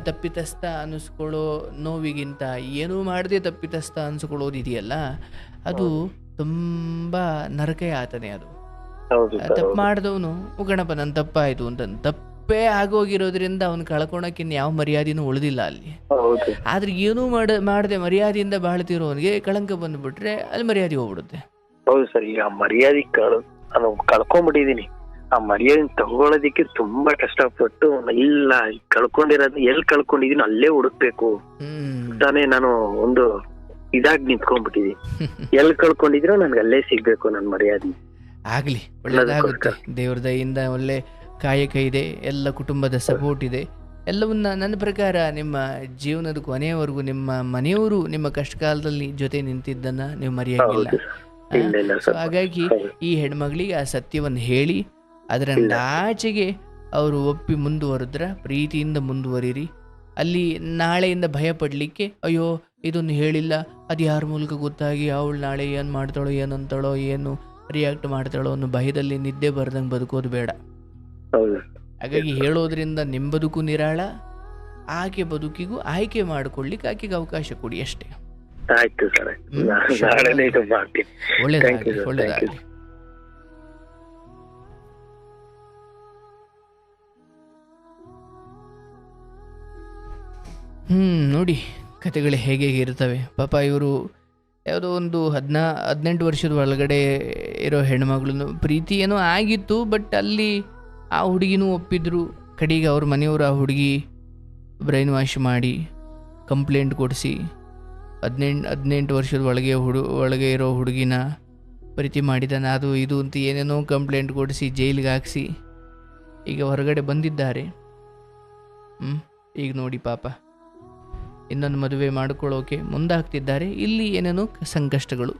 ತಪ್ಪಿತಸ್ಥ ಅನಿಸ್ಕೊಳ್ಳೋ ನೋವಿಗಿಂತ ಏನೂ ಮಾಡದೆ ತಪ್ಪಿತಸ್ಥ ಅನಿಸ್ಕೊಳ್ಳೋದು ಇದೆಯಲ್ಲ ಅದು ತುಂಬ ನರಕ ಯಾತನೆ ಅದು. ತಪ್ಪು. ಮಾಡಿದವನು ಗಣಪ ನನ್ನ ತಪ್ಪಾಯ್ತು ಅಂತ ತಪ್ಪೇ ಆಗೋಗಿರೋದ್ರಿಂದ ಅವ್ನು ಕಳ್ಕೊಳಕ್ಕೆ ಯಾವ ಮರ್ಯಾದೆನೂ ಉಳಿದಿಲ್ಲ ಅಲ್ಲಿ. ಆದ್ರೆ ಏನೂ ಮಾಡ ಮಾಡದೆ ಮರ್ಯಾದೆಯಿಂದ ಬಾಳ್ತಿರೋನಿಗೆ ಕಳಂಕ ಬಂದ್ಬಿಟ್ರೆ ಅಲ್ಲಿ ಮರ್ಯಾದೆ ಹೋಗ್ಬಿಡುತ್ತೆ. ಹೌದು ಸರ್ ಈಗ ಮರ್ಯಾದೆ ಕಳ್ ನಾನು ಕಳ್ಕೊಂಡ್ಬಿಟ್ಟಿದೀನಿ ಆ ಮರ್ಯಾದೆ ತಗೊಳ್ಳೋದಿಕ್ಕೆ ತುಂಬಾ ಕಷ್ಟಪಟ್ಟು ಇಲ್ಲ ಕಳ್ಕೊಂಡಿರೋದ್ ಎಲ್ ಕಳ್ಕೊಂಡಿದೀನಿ ಅಲ್ಲೇ ಹುಡುಕ್ಬೇಕು. ತಾನೇ ನಾನು ಒಂದು ಇದಾಗಿ ನಿಂತ್ಕೊಂಡ್ಬಿಟ್ಟಿದೀನಿ ಎಲ್ ಕಳ್ಕೊಂಡಿದ್ರು ನನ್ಗೆ ಅಲ್ಲೇ ಸಿಗ್ಬೇಕು ನನ್ ಮರ್ಯಾದೆ. ಆಗ್ಲಿ ಒಳ್ಳೇದಾಗುತ್ತೆ. ದೇವ್ರ ದಯಿಂದ ಒಳ್ಳೆ ಕಾಯಕ ಇದೆ ಎಲ್ಲ ಕುಟುಂಬದ ಸಪೋರ್ಟ್ ಇದೆ. ಎಲ್ಲವನ್ನ ನನ್ನ ಪ್ರಕಾರ ನಿಮ್ಮ ಜೀವನದ ಕೊನೆಯವರೆಗೂ ನಿಮ್ಮ ಮನೆಯವರು ನಿಮ್ಮ ಕಷ್ಟ ಕಾಲದಲ್ಲಿ ಜೊತೆ ನಿಂತಿದ್ದನ್ನ ನೀವು ಮರೆಯಾಗಿಲ್ಲ. ಹಾಗಾಗಿ ಈ ಹೆಣ್ಮಗಳಿಗೆ ಆ ಸತ್ಯವನ್ನು ಹೇಳಿ ಅದರ. ಆಚೆಗೆ ಅವರು ಒಪ್ಪಿ ಮುಂದುವರೆದ್ರ ಪ್ರೀತಿಯಿಂದ ಮುಂದುವರಿರಿ. ಅಲ್ಲಿ ನಾಳೆಯಿಂದ ಭಯ ಪಡ್ಲಿಕ್ಕೆ ಅಯ್ಯೋ ಇದನ್ನು ಹೇಳಿಲ್ಲ. ಅದು ಯಾರ ಮೂಲಕ ಗೊತ್ತಾಗಿ ಅವಳು ನಾಳೆ ಏನು ಮಾಡ್ತಾಳೋ ಏನಂತಾಳೋ ಏನು ರಿಯಾಕ್ಟ್ ಮಾಡ್ತಾಳೋ ಅನ್ನೋ ಭಯದಲ್ಲಿ ನಿದ್ದೆ ಬರ್ದಂಗೆ ಬದುಕೋದು ಬೇಡ. ಹಾಗಾಗಿ ಹೇಳೋದ್ರಿಂದ ನಿಮ್ಮ ಬದುಕು ನಿರಾಳ ಆಕೆ ಬದುಕಿಗೂ ಆಯ್ಕೆ ಮಾಡ್ಕೊಳ್ಳಿಕ್ಕೆ ಆಕೆಗೆ ಅವಕಾಶ ಕೊಡಿ ಅಷ್ಟೇ. ಆಯ್ತು ಸರ್ ಒಳ್ಳೇದಾಗಲಿ. ಒಳ್ಳೇದಾಗಲಿ. ಹ್ಮ್ ನೋಡಿ ಕತೆಗಳು ಹೇಗೆ ಹೇಗೆ ಇರ್ತವೆ ಪಾಪ ಇವರು ಯಾವುದೋ ಒಂದು ಹದಿನಾ, ಹದಿನೆಂಟು ವರ್ಷದ ಒಳಗಡೆ ಇರೋ ಹೆಣ್ಮಗಳನ್ನು ಪ್ರೀತಿ ಏನೋ ಆಗಿತ್ತು, ಬಟ್ ಅಲ್ಲಿ ಆ ಹುಡುಗಿನೂ ಒಪ್ಪಿದ್ರು. ಕಡೆಗೆ ಅವ್ರ ಮನೆಯವರು ಆ ಹುಡುಗಿ ಬ್ರೈನ್ ವಾಶ್ ಮಾಡಿ ಕಂಪ್ಲೇಂಟ್ ಕೊಡಿಸಿ. ಹದಿನೆಂಟು ಹದಿನೆಂಟು ವರ್ಷದ ಒಳಗೆ ಹುಡು, ಒಳಗೆ ಇರೋ ಹುಡುಗಿನ ಪ್ರೀತಿ ಮಾಡಿದ್ದಾನೆ. ಅದು, ಇದು ಅಂತ ಏನೇನೋ ಕಂಪ್ಲೇಂಟ್ ಕೊಡಿಸಿ, ಜೈಲಿಗೆ ಹಾಕಿಸಿ. ಈಗ ಹೊರಗಡೆ ಬಂದಿದ್ದಾರೆ. ಹ್ಞೂ ಈಗ ನೋಡಿ ಪಾಪ. ಇನ್ನೊಂದು ಮದುವೆ ಮಾಡಿಕೊಳ್ಳೋಕೆ ಮುಂದಾಗ್ತಿದ್ದಾರೆ. ಇಲ್ಲಿ ಏನೇನೋ ಸಂಕಷ್ಟಗಳು.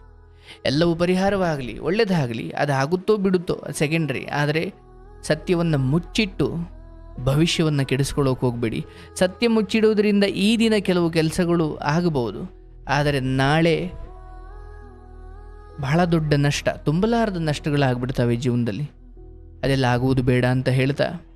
ಎಲ್ಲವೂ ಪರಿಹಾರವಾಗಲಿ ಒಳ್ಳೆಯದಾಗಲಿ ಅದು ಆಗುತ್ತೋ ಬಿಡುತ್ತೋ ಸೆಕೆಂಡ್ರಿ ಆದರೆ ಸತ್ಯವನ್ನು ಮುಚ್ಚಿಟ್ಟು ಭವಿಷ್ಯವನ್ನು ಕೆಡಿಸ್ಕೊಳ್ಳೋಕೆ ಹೋಗಬೇಡಿ. ಸತ್ಯ ಮುಚ್ಚಿಡುವುದರಿಂದ ಈ ದಿನ ಕೆಲವು ಕೆಲಸಗಳು ಆಗಬಹುದು ಆದರೆ ನಾಳೆ ಬಹಳ ದೊಡ್ಡ ನಷ್ಟ, ತುಂಬಲಾರದ ನಷ್ಟಗಳಾಗ್ಬಿಡ್ತವೆ ಜೀವನದಲ್ಲಿ. ಅದೆಲ್ಲ ಆಗುವುದು ಬೇಡ ಅಂತ ಹೇಳ್ತಾ